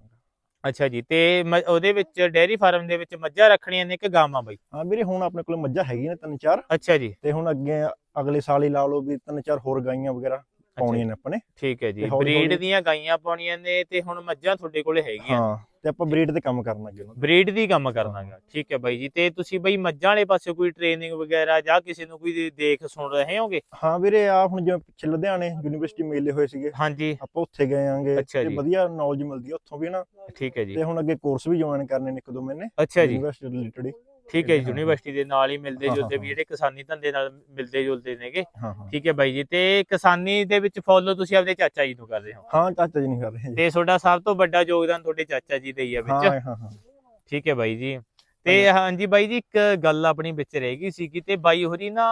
ਅੱਛਾ ਜੀ ਤੇ ਉਹਦੇ ਵਿੱਚ ਡੇਅਰੀ ਫਾਰਮ ਦੇ ਵਿੱਚ ਮੱਝਾਂ ਰੱਖਣੀਆਂ ਨੇ ਕਿ ਗਾਵਾਂ ਬਾਈ? ਹਾਂ ਵੀਰੇ ਹੁਣ ਆਪਣੇ ਕੋਲ ਮੱਝਾਂ ਹੈਗੀਆਂ ਨੇ ਤਿੰਨ ਚਾਰ। ਅੱਛਾ ਜੀ। ਤੇ ਹੁਣ ਅੱਗੇ ਅਗਲੇ ਸਾਲ ਹੀ ਲਾ ਲਓ ਵੀ ਤਿੰਨ ਚਾਰ ਹੋਰ ਗਾਈਆਂ ਵਗੈਰਾ। ਪਾਉਣੀਆਂ ਨੇ ਆਪਾਂ ਨੇ। ਠੀਕ ਹੈ ਜੀ। ਬਰੀਡ ਦੀਆਂ ਗਾਈਆਂ ਪਾਉਣੀਆਂ ਨੇ ਤੇ ਹੁਣ ਮੱਝਾਂ ਤੁਹਾਡੇ ਕੋਲੇ ਹੈਗੀਆਂ। ਹਾਂ ਤੇ ਆਪਾਂ ਬਰੀਡ ਤੇ ਕੰਮ ਕਰਨਾ ਅੱਗੇ। ਬਰੀਡ ਦੀ ਕੰਮ ਕਰਨਾਗਾ। ਠੀਕ ਹੈ ਬਾਈ ਜੀ। ਤੇ ਤੁਸੀਂ ਬਾਈ ਮੱਝਾਂ ਵਾਲੇ ਪਾਸੇ ਕੋਈ ਟ੍ਰੇਨਿੰਗ ਵਗੈਰਾ ਜਾਂ ਕਿਸੇ ਨੂੰ ਕੋਈ ਦੇਖ ਸੁਣ ਰਹੇ ਹੋਗੇ? ਹਾਂ ਵੀਰੇ ਆ ਹੁਣ ਜਿਵੇਂ ਪਿੱਛੇ ਲੁਧਿਆਣੇ ਯੂਨੀਵਰਸਿਟੀ ਮੇਲੇ ਹੋਏ ਸੀਗੇ। ਹਾਂਜੀ। ਆਪਾਂ ਉੱਥੇ ਗਏ ਆਂਗੇ ਤੇ। ਵਧੀਆ ਨੌਲੇਜ ਮਿਲਦੀ ਆ ਉੱਥੋਂ ਵੀ ਨਾ। ਠੀਕ ਹੈ ਜੀ। ਤੇ ਹੁਣ ਅੱਗੇ ਕੋਰਸ ਵੀ ਜੁਆਇਨ ਕਰਨੇ ਨੇ ਇੱਕ ਦੋ ਮਹੀਨੇ ਅੱਛਾ ਜੀ। ਯੂਨੀਵਰਸਿਟੀ ਰਿਲੇਟਡ ਠੀਕ ਹੈ ਜੀ। ਯੂਨੀਵਰਸਿਟੀ ਦੇ ਨਾਲ ਹੀ ਮਿਲਦੇ ਜੁਲਦੇ ਵੀ ਜਿਹੜੇ ਕਿਸਾਨੀ ਧੰਦੇ ਨਾਲ ਮਿਲਦੇ ਜੁਲਦੇ ਨੇਗੇ ਠੀਕ ਹੈ ਬਾਈ ਜੀ ਤੇ ਕਿਸਾਨੀ ਦੇ ਵਿੱਚ ਫੋਲੋ ਤੁਸੀਂ ਆਪਦੇ ਚਾਚਾ ਜੀ ਨੂੰ ਕਰ ਰਹੇ ਹੋ? ਹਾਂ ਚਾਚਾ ਜੀ ਨਹੀਂ ਕਰ ਰਹੇ ਤੇ ਤੁਹਾਡਾ ਸਭ ਤੋਂ ਵੱਡਾ ਯੋਗਦਾਨ ਤੁਹਾਡੇ ਚਾਚਾ ਜੀ ਦਾ ਹੀ ਆ ਹਾਂ ਵਿੱਚ। ਹਾਂ ਹਾਂ ਠੀਕ ਹੈ ਬਾਈ ਜੀ। ਤੇ ਹਾਂਜੀ। ਬਾਈ ਜੀ ਇੱਕ ਗੱਲ ਆਪਣੀ ਵਿੱਚ ਰਹਿ ਗਈ ਸੀ ਕਿ ਤੇ ਬਾਈ ਹੋਰੀ ਨਾ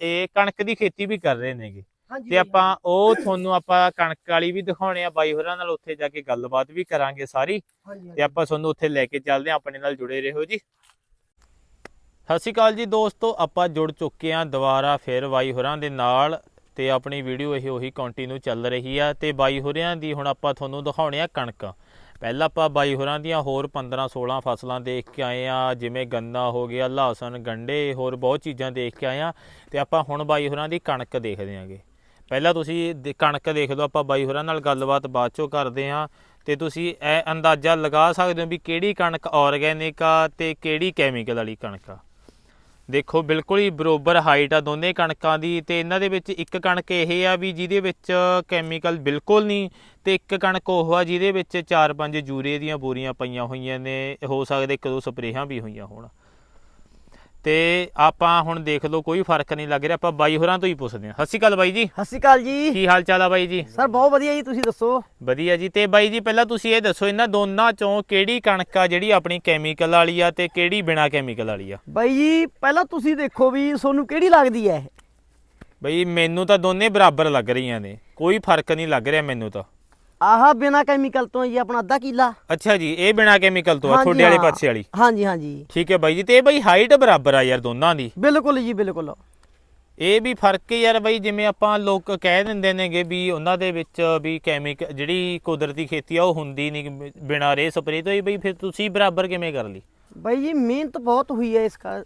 ਇਹ ਕਣਕ ਦੀ ਖੇਤੀ ਵੀ ਕਰ ਰਹੇ ਨੇਗੇ ਤੇ ਆਪਾਂ ਉਹ ਤੁਹਾਨੂੰ ਆਪਾਂ ਕਣਕ ਵਾਲੀ ਵੀ ਦਿਖਾਉਣੇ ਆ ਬਾਈ ਹੋਰਾਂ ਨਾਲ ਉੱਥੇ ਜਾ ਕੇ ਗੱਲਬਾਤ ਵੀ ਕਰਾਂਗੇ ਸਾਰੀ। ਤੇ ਆਪਾਂ ਤੁਹਾਨੂੰ ਉੱਥੇ ਲੈ ਕੇ ਚੱਲਦੇ ਆ ਆਪਣੇ ਨਾਲ ਜੁੜੇ ਰਹੋ ਜੀ। ਸਤਿ ਸ਼੍ਰੀ ਅਕਾਲ ਜੀ ਦੋਸਤੋ, ਆਪਾਂ ਜੁੜ ਚੁੱਕੇ ਆ ਦੁਬਾਰਾ ਫਿਰ ਬਾਈ ਹੋਰਾਂ ਦੇ ਨਾਲ ਤੇ ਆਪਣੀ ਵੀਡੀਓ ਇਹ ਉਹੀ ਕੰਟੀਨਿਊ ਚੱਲ ਰਹੀ ਆ ਤੇ ਬਾਈ ਹੋਰਿਆਂ ਦੀ ਹੁਣ ਆਪਾਂ ਤੁਹਾਨੂੰ ਦਿਖਾਉਣੇ ਆ ਕਣਕ। ਪਹਿਲਾਂ ਆਪਾਂ ਬਾਈ ਹੋਰਾਂ ਦੀਆਂ ਹੋਰ 15 16 ਫਸਲਾਂ ਦੇਖ ਕੇ ਆਏ ਆ, ਜਿਵੇਂ ਗੰਨਾ ਹੋ ਗਿਆ, ਲਹਸਨ, ਗੰਡੇ, ਹੋਰ ਬਹੁਤ ਚੀਜ਼ਾਂ ਦੇਖ ਕੇ ਆਏ ਆ ਤੇ ਆਪਾਂ ਹੁਣ ਬਾਈ ਹੋਰਾਂ ਦੀ ਕਣਕ ਦੇਖਦੇ ਆਂਗੇ। ਪਹਿਲਾਂ ਤੁਸੀਂ ਦੇ- ਕਣਕ ਦੇਖ ਲਓ, ਆਪਾਂ ਬਾਈ ਹੋਰਾਂ ਨਾਲ ਗੱਲਬਾਤ ਬਾਅਦ ਚੋਂ ਕਰਦੇ ਹਾਂ ਤੇ ਤੁਸੀਂ ਇਹ ਅੰਦਾਜ਼ਾ ਲਗਾ ਸਕਦੇ ਹੋ ਵੀ ਕਿਹੜੀ ਕਣਕ ਆਰਗੈਨਿਕ ਆ ਤੇ ਕਿਹੜੀ ਕੈਮੀਕਲ ਵਾਲੀ ਕਣਕ ਆ। ਦੇਖੋ, ਬਿਲਕੁਲ ਹੀ ਬਰੋਬਰ ਹਾਈਟ ਆ ਦੋਨੇ ਕਣਕਾਂ ਦੀ ਤੇ ਇਹਨਾਂ ਦੇ ਵਿੱਚ ਇੱਕ ਕਣਕ ਇਹ ਆ ਵੀ ਜਿਹਦੇ ਵਿੱਚ ਕੈਮੀਕਲ ਬਿਲਕੁਲ ਨਹੀਂ ਤੇ ਇੱਕ ਕਣਕ ਉਹ ਆ ਜਿਹਦੇ ਵਿੱਚ 4-5 ਜੂਰੇ ਦੀਆਂ ਬੋਰੀਆਂ ਪਈਆਂ ਹੋਈਆਂ ਨੇ, ਹੋ ਸਕਦੇ ਇੱਕ ਦੋ ਸਪਰੇਹਾਂ ਵੀ ਹੋਈਆਂ ਹੋਣ। ਤੇ ਆਪਾਂ ਹੁਣ ਦੇਖ ਲਓ ਕੋਈ ਫ਼ਰਕ ਨਹੀਂ ਲੱਗ ਰਿਹਾ ਆਪਾਂ ਬਾਈ ਹੋਰਾਂ ਤੋਂ ਹੀ ਪੁੱਛਦੇ ਹਾਂ। ਸਤਿ ਸ਼੍ਰੀ ਅਕਾਲ ਬਾਈ ਜੀ। ਸਤਿ ਸ਼੍ਰੀ ਅਕਾਲ ਜੀ। ਕੀ ਹਾਲ ਚਾਲ ਆ ਬਾਈ ਜੀ? ਸਰ ਬਹੁਤ ਵਧੀਆ ਜੀ ਤੁਸੀਂ ਦੱਸੋ? ਵਧੀਆ ਜੀ। ਤੇ ਬਾਈ ਜੀ ਪਹਿਲਾਂ ਤੁਸੀਂ ਇਹ ਦੱਸੋ ਇਹਨਾਂ ਦੋਨਾਂ ਚੋਂ ਕਿਹੜੀ ਕਣਕ ਆ ਜਿਹੜੀ ਆਪਣੀ ਕੈਮੀਕਲ ਵਾਲੀ ਆ ਤੇ ਕਿਹੜੀ ਬਿਨਾ ਕੈਮੀਕਲ ਵਾਲੀ ਆ? ਬਾਈ ਜੀ ਪਹਿਲਾਂ ਤੁਸੀਂ ਦੇਖੋ ਵੀ ਤੁਹਾਨੂੰ ਕਿਹੜੀ ਲੱਗਦੀ ਹੈ ਇਹ? ਬਈ ਮੈਨੂੰ ਤਾਂ ਦੋਨੇ ਬਰਾਬਰ ਲੱਗ ਰਹੀਆਂ ਨੇ। ਕੋਈ ਫ਼ਰਕ ਨਹੀਂ ਲੱਗ ਰਿਹਾ ਮੈਨੂੰ ਤਾਂ। ਆਹ ਬਿਨਾ ਕੈਮੀਕਲ ਤੋਂ ਜੀ ਆਪਣਾ ਅੱਧਾ ਕਿੱਲਾ। ਅੱਛਾ ਜੀ ਇਹ ਬਿਨਾ ਕੈਮੀਕਲ ਤੋਂ ਆ ਤੁਹਾਡੇ ਵਾਲੇ। ਪਾਸੇ ਵਾਲੀ। ਹਾਂਜੀ ਹਾਂਜੀ। ਠੀਕ ਹੈ ਬਾਈ ਜੀ ਤੇ ਇਹ ਬਾਈ ਹਾਈਟ ਬਰਾਬਰ ਆ ਯਾਰ ਦੋਨਾਂ ਦੀ। ਬਿਲਕੁਲ ਜੀ ਬਿਲਕੁਲ। ਇਹ ਵੀ ਫ਼ਰਕ ਹੈ ਯਾਰ ਬਾਈ ਜਿਵੇਂ ਆਪਾਂ ਲੋਕ ਕਹਿ ਦਿੰਦੇ ਨੇਗੇ ਵੀ ਉਹਨਾਂ ਦੇ ਵਿੱਚ ਵੀ ਕੈਮੀਕਲ ਜਿਹੜੀ ਕੁਦਰਤੀ ਖੇਤੀ ਆ ਉਹ ਹੁੰਦੀ ਨਹੀਂ ਬਿਨਾ ਰੇ ਸਪਰੇ ਤੋਂ ਹੀ ਬਈ ਫਿਰ ਤੁਸੀਂ ਬਰਾਬਰ ਕਿਵੇਂ ਕਰ ਲਈ? ਬਾਈ ਜੀ ਮਿਹਨਤ ਬਹੁਤ ਹੋਈ ਹੈ ਇਸ ਕਾ-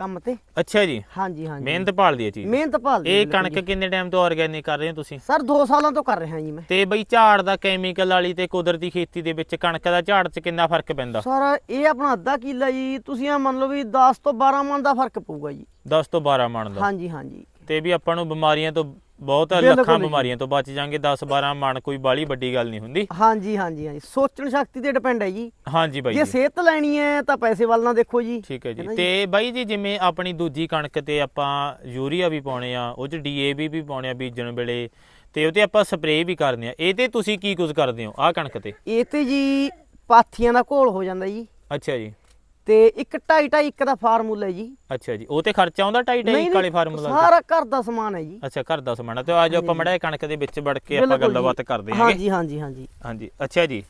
ਕੰਮ ਤੇ। ਅੱਛਾ ਜੀ। ਹਾਂਜੀ ਹਾਂਜੀ। ਮਿਹਨਤ ਭਾਲਦੀ ਹੈ ਚੀਜ਼। ਮਿਹਨਤ ਭਾਲਦੀ ਇਹ ਕਣਕ। ਕਿੰਨੇ ਟਾਈਮ ਤੋਂ ਆਰਗੈਨਿਕ ਕਰ ਰਹੇ ਹੋ ਤੁਸੀਂ? ਸਰ 2 ਸਾਲਾਂ ਤੋਂ ਕਰ ਰਿਹਾ ਜੀ ਮੈਂ। ਤੇ ਬਈ ਝਾੜ ਦਾ ਕੈਮੀਕਲ ਵਾਲੀ ਤੇ ਕੁਦਰਤੀ ਖੇਤੀ ਦੇ ਵਿੱਚ ਕਣਕ ਦਾ ਝਾੜ 'ਚ ਕਿੰਨਾ ਫ਼ਰਕ ਪੈਂਦਾ? ਸਰ ਇਹ ਆਪਣਾ ਅੱਧਾ ਕਿੱਲਾ ਜੀ। ਤੁਸੀਂ ਆ ਮੰਨ ਲਓ ਵੀ 10 ਤੋਂ 12 ਮਣ ਦਾ ਫ਼ਰਕ ਪਊਗਾ ਜੀ। 10 ਤੋਂ 12 ਮਣ ਦਾ। ਹਾਂਜੀ ਹਾਂਜੀ। ਤੇ ਵੀ ਆਪਾਂ ਨੂੰ ਬਿਮਾਰੀਆਂ ਤੋਂ ਬਹੁਤ ਬਿਲਕੁਲ ਲੱਖਾਂ ਜੀ। ਬਿਮਾਰੀਆਂ ਤੋਂ ਬਚ ਜਾਾਂਗੇ 10 12 ਮਣ ਕੋਈ ਬਾਲੀ ਵੱਡੀ ਗੱਲ ਨਹੀਂ ਹੁੰਦੀ। ਹਾਂਜੀ ਹਾਂਜੀ ਹਾਂਜੀ। ਸੋਚਣ ਸ਼ਕਤੀ ਤੇ ਡਿਪੈਂਡ ਹੈ ਜੀ। ਹਾਂਜੀ ਬਾਈ ਜੇ ਜੀ। ਸਿਹਤ ਲੈਣੀ ਹੈ ਤਾਂ ਪੈਸੇ ਵੱਲ ਨਾ ਦੇਖੋ ਜੀ। ਠੀਕ ਹੈ ਜੀ? ਤੇ ਬਾਈ ਜੀ ਜਿਵੇਂ ਆਪਣੀ ਦੂਜੀ ਕਣਕ ਤੇ ਆਪਾਂ ਯੂਰੀਆ ਵੀ ਪਾਉਣੇ ਆ ਉਹ ਚ ਡੀਏਪੀ ਵੀ ਪਾਉਣੇ ਆ ਬੀਜਣ ਵੇਲੇ ਤੇ ਉਹ ਤੇ ਆਪਾਂ ਸਪਰੇਅ ਵੀ ਕਰਦੇ ਆ। ਇਹ ਤੇ ਤੁਸੀਂ ਕੀ ਕੁਝ ਕਰਦੇ ਹੋ ਆਹ ਕਣਕ ਤੇ? ਇਹ ਤੇ ਜੀ ਪਾਥੀਆਂ ਦਾ ਘੋਲ ਹੋ ਜਾਂਦਾ ਜੀ। ਅੱਛਾ ਜੀ। ਤੇ ਇੱਕ ਢਾਈ ਢਾਈ ਇੱਕ ਦਾ ਫਾਰਮੂਲਾ ਹੈ ਜੀ। ਅੱਛਾ ਜੀ ਉਹ ਤੇ ਖਰਚਾ ਆਉਂਦਾ ਢਾਈ ਢਾਈ ਨਹੀਂ, ਕਾਲੇ ਨਹੀਂ, ਫਾਰਮੂਲਾ ਦਾ? ਸਾਰਾ ਘਰ ਦਾ ਸਮਾਨ ਹੈ ਜੀ। ਅੱਛਾ ਘਰ ਦਾ ਸਮਾਨ ਤੇ ਅੱਜ ਆਪਾਂ। ਮੜਾ ਕਣਕ ਦੇ ਵਿੱਚ ਵੜ ਕੇ ਆਪਾਂ। ਗੱਲਬਾਤ ਕਰਦੇ ਹਾਂਗੇ ਹਾਂਜੀ ਹਾਂਜੀ ਹਾਂਜੀ। ਹਾਂਜੀ ਅੱਛਾ ਜੀ।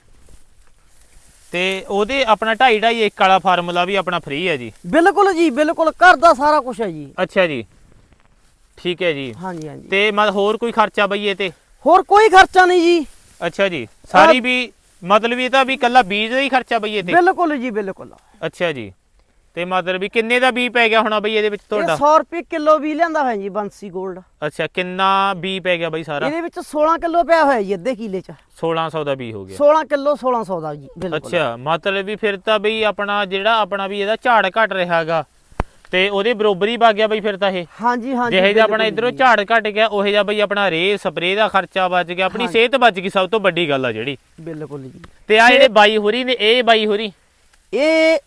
ਤੇ ਉਹਦੇ ਆਪਣਾ ਢਾਈ ਢਾਈ ਇੱਕ ਵਾਲਾ ਫਾਰਮੂਲਾ ਵੀ ਆਪਣਾ ਫ੍ਰੀ ਹੈ ਜੀ? ਬਿਲਕੁਲ ਜੀ ਬਿਲਕੁਲ ਘਰ ਦਾ ਸਾਰਾ ਕੁਝ ਹੈ ਜੀ। ਅੱਛਾ ਜੀ। ਠੀਕ ਹੈ ਜੀ। ਹਾਂਜੀ ਹਾਂਜੀ। ਤੇ ਮਤ ਹੋਰ ਕੋਈ ਖਰਚਾ ਬਈ ਇਹ ਤੇ? ਹੋਰ ਕੋਈ ਖਰਚਾ ਨਹੀਂ ਜੀ। ਅੱਛਾ ਜੀ ਸਾਰੀ ਵੀ ਮਤਲਬ ਇਹ ਤਾਂ ਵੀ ਕੱਲਾ ਬੀਜ ਦਾ ਹੀ ਖਰਚਾ ਬਈ ਇਹ ਤੇ ਬਿਲਕੁਲ ਜੀ ਬਿਲਕੁਲ। ਅੱਛਾ ਜੀ। ਤੇ ਮਤਲਬ ਵੀ ਕਿੰਨੇ ਦਾ ਬੀ ਪੈ ਗਿਆ ਹੋਣਾ ਬਈ ਇਹਦੇ ਵਿੱਚ ਇਹ ਤੁਹਾਡਾ? 100 ਰੁਪਏ ਕਿਲੋ ਵੀ ਲਿਆਂਦਾ ਹੋਇਆ ਜੀ ਬੰਸੀ 골ਡ ਅੱਛਾ ਕਿੰਨਾ ਬੀ ਪੈ ਗਿਆ ਬਈ ਸਾਰਾ? ਇਹਦੇ ਵਿੱਚ 16 ਕਿਲੋ ਪਿਆ ਹੋਇਆ ਜੀ ਅੱਧੇ ਕਿਲੇ ਚ। 1600 ਦਾ ਬੀ ਹੋ ਗਿਆ। 16 ਕਿਲੋ 1600 ਦਾ ਜੀ ਬਿਲਕੁਲ। ਅੱਛਾ ਮਤਲਬ ਵੀ ਫਿਰ ਤਾਂ ਬਈ ਆਪਣਾ ਜਿਹੜਾ ਆਪਣਾ ਵੀ ਇਹਦਾ ਝਾੜ ਘਟ ਰਿਹਾਗਾ ਤੇ ਉਹਦੇ ਬਰੋਬਰ ਵਗ ਗਿਆ ਬਈ ਫਿਰ ਤਾਂ ਇਹ ਹਾਂਜੀ ਹਾਂਜੀ ਜਿਹੇ ਜਿਹਾ ਆਪਣਾ ਇਧਰੋਂ। ਝਾੜ ਘਟ ਗਿਆ ਉਹ ਜਿਹਾ ਬਈ ਆਪਣਾ ਰੇ ਸਪਰੇ ਦਾ ਖਰਚਾ ਬਚ ਗਿਆ ਆਪਣੀ। ਸਿਹਤ ਬਚ ਗਈ ਸਭ ਤੋਂ ਵੱਡੀ ਗੱਲ ਆ ਜਿਹੜੀ ਬਿਲਕੁਲ ਜੀ ਤੇ ਆ ਜਿਹੜੇ ਬਾਈ ਹੋਰੀ ਨੇ ਇਹ ਬਾਈ ਹੋਰੀ ਇਹ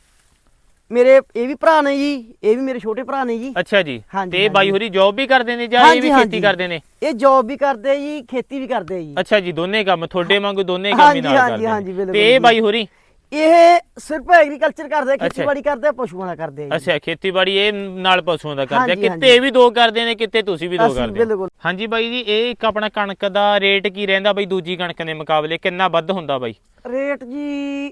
ਮੇਰੇ ਇਹ ਵੀ ਭਰਾ ਨੇ ਜੀ ਇਹ ਵੀ ਮੇਰੇ ਛੋਟੇ ਭਰਾ ਨੇ ਜੀ ਅੱਛਾ ਜੀ ਤੇ ਇਹ ਬਾਈ। ਹੋਰੀ ਜੌਬ ਵੀ ਕਰਦੇ ਨੇ ਜਾਂ ਇਹ ਵੀ। ਖੇਤੀ ਕਰਦੇ ਨੇ ਇਹ ਜੌਬ ਵੀ ਕਰਦੇ ਜੀ ਖੇਤੀ ਵੀ ਕਰਦੇ ਜੀ ਅੱਛਾ ਜੀ ਦੋਨੇ ਕੰਮ ਤੁਹਾਡੇ ਵਾਂਗੂ ਦੋਨੇ ਕੰਮ ਹੀ ਨਾਲ ਕਰਦੇ ਹਾਂਜੀ, ਨੇ ਬਿਲਕੁਲ ਤੇ ਇਹ। ਬਾਈ ਹੋਰੀ ਇਹ ਸਿਰਫ ਐਗਰੀਕਲਚਰ ਕਰਦੇ ਆ ਖੇਤੀਬਾੜੀ ਕਰਦੇ ਆ ਪਸ਼ੂਆਂ ਦਾ ਕਰਦੇ ਆ ਜੀ। ਅੱਛਾ ਖੇਤੀਬਾੜੀ ਇਹ ਨਾਲ ਪਸ਼ੂਆਂ ਦਾ ਕਰਦੇ ਆ। ਹਾਂਜੀ, ਕਿਤੇ ਹਾਂਜੀ। ਇਹ ਵੀ ਦੋ ਕਰਦੇ ਨੇ ਕਿਤੇ ਤੁਸੀਂ ਵੀ ਦੋ ਅਸੀਂ ਕਰਦੇ ਹੋ? ਬਿਲਕੁਲ। ਹਾਂਜੀ ਬਾਈ ਜੀ ਇਹ ਇੱਕ ਆਪਣਾ ਕਣਕ ਦਾ ਰੇਟ ਕੀ ਰਹਿੰਦਾ ਬਾਈ? ਦੂਜੀ ਕਣਕ ਦੇ ਮੁਕਾਬਲੇ ਕਿੰਨਾ ਵੱਧ ਹੁੰਦਾ ਬਾਈ? ਰੇਟ ਜੀ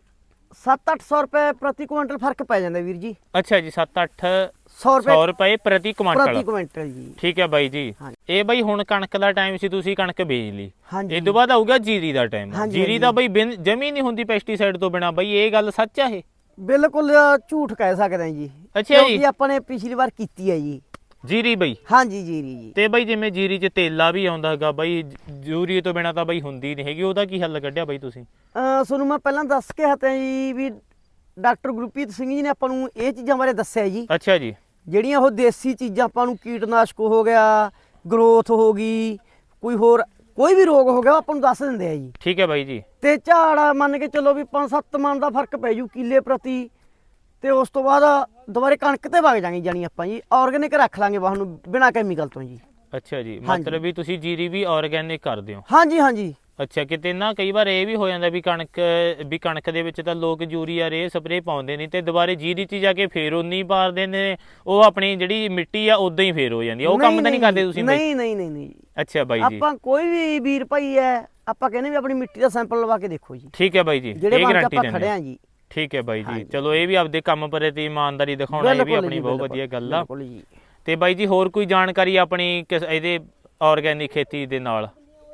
7-800 ਰੁਪਏ ਪ੍ਰਤੀ ਕੁਇੰਟਲ ਫ਼ਰਕ ਪੈ ਜਾਂਦਾ ਵੀਰ ਜੀ। ਅੱਛਾ ਜੀ 7-8 100 100 ਰੁਪਏ ਰੁਪਏ ਪ੍ਰਤੀ ਪ੍ਰਤੀ ਕੁਇੰਟਲ ਕੁਇੰਟਲ ਜੀ। ਠੀਕ ਹੈ ਬਾਈ ਜੀ। ਹਾਂਜੀ। ਇਹ ਬਾਈ ਹੁਣ ਕਣਕ ਦਾ ਟਾਈਮ ਸੀ ਤੁਸੀਂ ਕਣਕ ਬੀਜ ਲਈ। ਹਾਂਜੀ। ਇਹ ਤੋਂ ਬਾਅਦ ਆਊਗਾ ਜੀਰੀ ਦਾ ਟਾਈਮ। ਹਾਂਜੀ, ਜੀਰੀ। ਦਾ ਬਾਈ ਬਿਨ ਜਮੀ ਨਹੀਂ ਹੁੰਦੀ ਪੈਸਟੀਸਾਈਡ ਤੋਂ ਬਿਨਾ। ਬਾਈ ਇਹ ਗੱਲ ਸੱਚ ਆ ਇਹ? ਬਿਲਕੁਲ ਝੂਠ ਕਹਿ ਸਕਦੇ ਆ ਜੀ। ਅੱਛਾ ਜੀ। ਕਿਉਂਕਿ ਆਪਾਂ ਨੇ ਪਿਛਲੀ ਵਾਰ ਕੀਤੀ ਹੈ ਜੀ। ਜੀਰੀ ਬਈ? ਹਾਂਜੀ ਜੀਰੀ ਜੀ। ਤੇ ਬਈ ਜਿਵੇਂ ਜੀਰੀ 'ਚ ਤੇਲਾ ਵੀ ਆਉਂਦਾ ਹੈਗਾ ਬਈ ਜੂਰੀ ਤੋਂ ਬਿਨਾ ਤਾਂ ਬਈ ਹੁੰਦੀ ਨਹੀਂ ਹੈਗੀ ਉਹਦਾ ਕੀ ਹੱਲ ਕੱਢਿਆ ਬਈ ਤੁਸੀਂ? ਅਹ ਤੁਹਾਨੂੰ ਮੈਂ ਪਹਿਲਾਂ ਦੱਸ ਕੇ ਹਟਿਆ ਜੀ ਵੀ ਡਾਕਟਰ ਗੁਰਪ੍ਰੀਤ ਸਿੰਘ ਜੀ ਨੇ ਆਪਾਂ ਨੂੰ ਇਹ ਚੀਜ਼ਾਂ ਬਾਰੇ ਦੱਸਿਆ ਜੀ। ਅੱਛਾ ਜੀ। ਜਿਹੜੀਆਂ ਉਹ ਦੇਸੀ ਚੀਜ਼ਾਂ ਆਪਾਂ ਨੂੰ ਕੀਟਨਾਸ਼ਕ ਹੋ ਗਿਆ ਗਰੋਥ ਹੋ ਗਈ ਕੋਈ ਹੋਰ ਕੋਈ ਵੀ ਰੋਗ ਹੋ ਗਿਆ ਉਹ ਆਪਾਂ ਨੂੰ ਦੱਸ ਦਿੰਦੇ ਆ ਜੀ। ਠੀਕ ਹੈ ਬਾਈ ਜੀ। ਤੇ ਝਾੜ ਮੰਨ ਕੇ ਚੱਲੋ ਵੀ 5-7 ਮਣ ਦਾ ਫ਼ਰਕ ਪੈ ਜੂ ਕਿੱਲੇ ਪ੍ਰਤੀ ਤੇ ਉਸ ਤੋਂ ਬਾਅਦ ਦੁਬਾਰੇ ਕਣਕ ਤੇ ਵਗ ਜਾਾਂਗੇ ਜਾਨੀ ਆਪਾਂ ਜੀ ਆਰਗੇਨਿਕ ਰੱਖ ਲਾਂਗੇ ਬਾਹ ਨੂੰ ਬਿਨਾਂ ਕੈਮੀਕਲ ਤੋਂ ਜੀ। ਅੱਛਾ ਜੀ। ਮਤਲਬ ਵੀ ਤੁਸੀਂ ਜੀਰੀ ਵੀ ਆਰਗੈਨਿਕ ਕਰਦੇ ਹੋ ਹਾਂਜੀ ਹਾਂਜੀ। ਅੱਛਾ ਕਿਤੇ ਨਾ ਕਈ ਵਾਰ ਇਹ ਵੀ ਹੋ ਜਾਂਦਾ ਵੀ ਕਣਕ ਵੀ ਕਣਕ ਦੇ ਵਿੱਚ ਤਾਂ ਲੋਕ ਯੂਰੀਆ ਰੇ ਸਪਰੇ ਪਾਉਂਦੇ ਨਹੀਂ ਤੇ ਦੁਬਾਰੇ ਜੀਰੀ 'ਚ ਜਾ ਕੇ ਫੇਰ ਉਨੀ ਪਾਰਦੇ ਨੇ ਉਹ ਆਪਣੀ ਜਿਹੜੀ ਮਿੱਟੀ ਆ ਉਦਾਂ ਹੀ ਫੇਰ ਹੋ ਜਾਂਦੀ ਆ। ਉਹ ਕੰਮ ਤਾਂ ਨਹੀਂ ਕਰਦੇ ਤੁਸੀਂ ਨਹੀਂ ਨਹੀਂ ਨਹੀਂ ਨਹੀਂ ਅੱਛਾ ਬਾਈ ਜੀ। ਆਪਾਂ ਕੋਈ ਵੀ ਵੀਰ ਭਾਈ ਹੈ ਆਪਾਂ ਕਹਿੰਦੇ ਵੀ ਆਪਣੀ ਮਿੱਟੀ ਦਾ ਸੈਂਪਲ ਲਵਾ ਕੇ ਦੇਖੋ ਜੀ। ਠੀਕ ਹੈ ਬਾਈ ਜੀ ਇਹ ਗਾਰੰਟੀ ਆਪਾਂ ਦਿੰਦੇ ਖੜੇ ਆ ਆਂ ਜੀ। ਠੀਕ ਹੈ ਬਾਈ ਜੀ। ਚਲੋ ਇਹ ਵੀ ਆਪਦੇ ਕੰਮ ਪ੍ਰਤੀ ਇਮਾਨਦਾਰੀ ਦਿਖਾਉਣਾ ਇਹ ਵੀ ਆਪਣੀ ਬਹੁਤ ਵਧੀਆ ਗੱਲ ਆ। ਤੇ ਬਾਈ ਜੀ ਹੋਰ ਕੋਈ ਜਾਣਕਾਰੀ ਆਪਣੀ ਕਿਸ ਇਹਦੇ ਆਰਗੈਨਿਕ ਖੇਤੀ ਦੇ ਨਾਲ?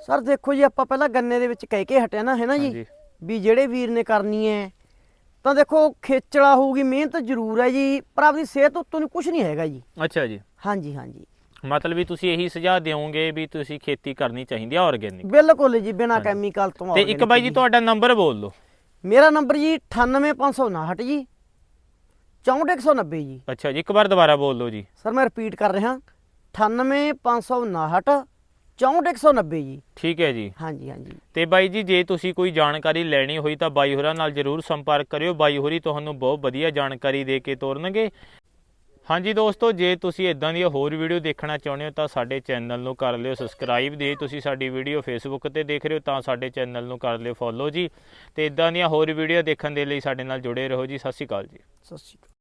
ਸਰ ਦੇਖੋ ਜੀ ਆਪਾਂ ਪਹਿਲਾਂ ਗੰਨੇ ਦੇ ਵਿੱਚ ਕਹਿ ਕੇ ਹਟਿਆ ਨਾ ਹੈ ਨਾ ਜੀ? ਵੀ ਜਿਹੜੇ ਵੀਰ ਨੇ ਕਰਨੀ ਹੈ ਤਾਂ ਦੇਖੋ ਖੇਚਲਾ ਹੋਊਗੀ ਮਿਹਨਤ ਜ਼ਰੂਰ ਹੈ ਜੀ ਪਰ ਆਪਣੀ ਸਿਹਤ ਉੱਤੋਂ ਨਹੀਂ ਕੁਝ ਨਹੀਂ ਹੈਗਾ ਜੀ। ਅੱਛਾ ਜੀ। ਹਾਂਜੀ ਹਾਂਜੀ। ਮਤਲਬ ਵੀ ਤੁਸੀਂ ਇਹੀ ਸੁਝਾਅ ਦਿਓਗੇ ਵੀ ਤੁਸੀਂ ਖੇਤੀ ਕਰਨੀ ਚਾਹੀਦੀ ਆ ਆਰਗੈਨਿਕ ਬਿਲਕੁਲ ਜੀ ਬਿਨਾਂ। ਕੈਮੀਕਲ ਤੋਂ ਤੇ ਇੱਕ ਬਾਈ ਜੀ ਤੁਹਾਡਾ ਨੰਬਰ ਬੋਲ ਦਿਓ। ਮੇਰਾ ਨੰਬਰ ਜੀ 98559 ਜੀ 64190 ਜੀ। ਅੱਛਾ ਜੀ ਇੱਕ ਵਾਰ ਦੁਬਾਰਾ ਬੋਲ ਦਿਓ ਜੀ। ਸਰ ਮੈਂ ਰਿਪੀਟ ਕਰ ਰਿਹਾ 98559 64190 ਜੀ। ਠੀਕ ਹੈ ਜੀ। ਹਾਂਜੀ ਹਾਂਜੀ। ਤੇ ਬਾਈ ਜੀ ਜੇ ਤੁਸੀਂ ਕੋਈ ਜਾਣਕਾਰੀ ਲੈਣੀ ਹੋਈ ਤਾਂ ਬਾਈ ਹੋਰਾਂ ਨਾਲ ਜਰੂਰ ਸੰਪਰਕ ਕਰਿਓ। ਬਾਈ ਹੋਰੀ ਤੁਹਾਨੂੰ ਬਹੁਤ ਵਧੀਆ ਜਾਣਕਾਰੀ ਦੇ ਕੇ ਤੋਰਨਗੇ। ਹਾਂਜੀ ਦੋਸਤੋ, ਜੇ ਤੁਸੀਂ ਇਦਾਂ ਦੀਆਂ ਹੋਰ ਵੀਡੀਓ ਦੇਖਣਾ ਚਾਹੁੰਦੇ ਹੋ ਤਾਂ ਸਾਡੇ ਚੈਨਲ ਨੂੰ ਕਰ ਲਿਓ ਸਬਸਕ੍ਰਾਈਬ ਦੇ ਤੁਸੀਂ ਸਾਡੀ ਵੀਡੀਓ ਫੇਸਬੁੱਕ ਤੇ ਦੇਖ ਰਹੇ ਹੋ ਤਾਂ ਸਾਡੇ ਚੈਨਲ ਨੂੰ ਕਰ ਲਿਓ ਫੋਲੋ ਜੀ। ਤੇ ਇਦਾਂ ਦੀਆਂ ਹੋਰ ਵੀਡੀਓ ਦੇਖਣ ਦੇ ਲਈ ਸਾਡੇ ਨਾਲ ਜੁੜੇ ਰਹੋ ਜੀ। ਸਤਿ ਸ਼੍ਰੀ ਅਕਾਲ ਜੀ। ਸਤਿ ਸ਼੍ਰੀ ਅਕਾਲ।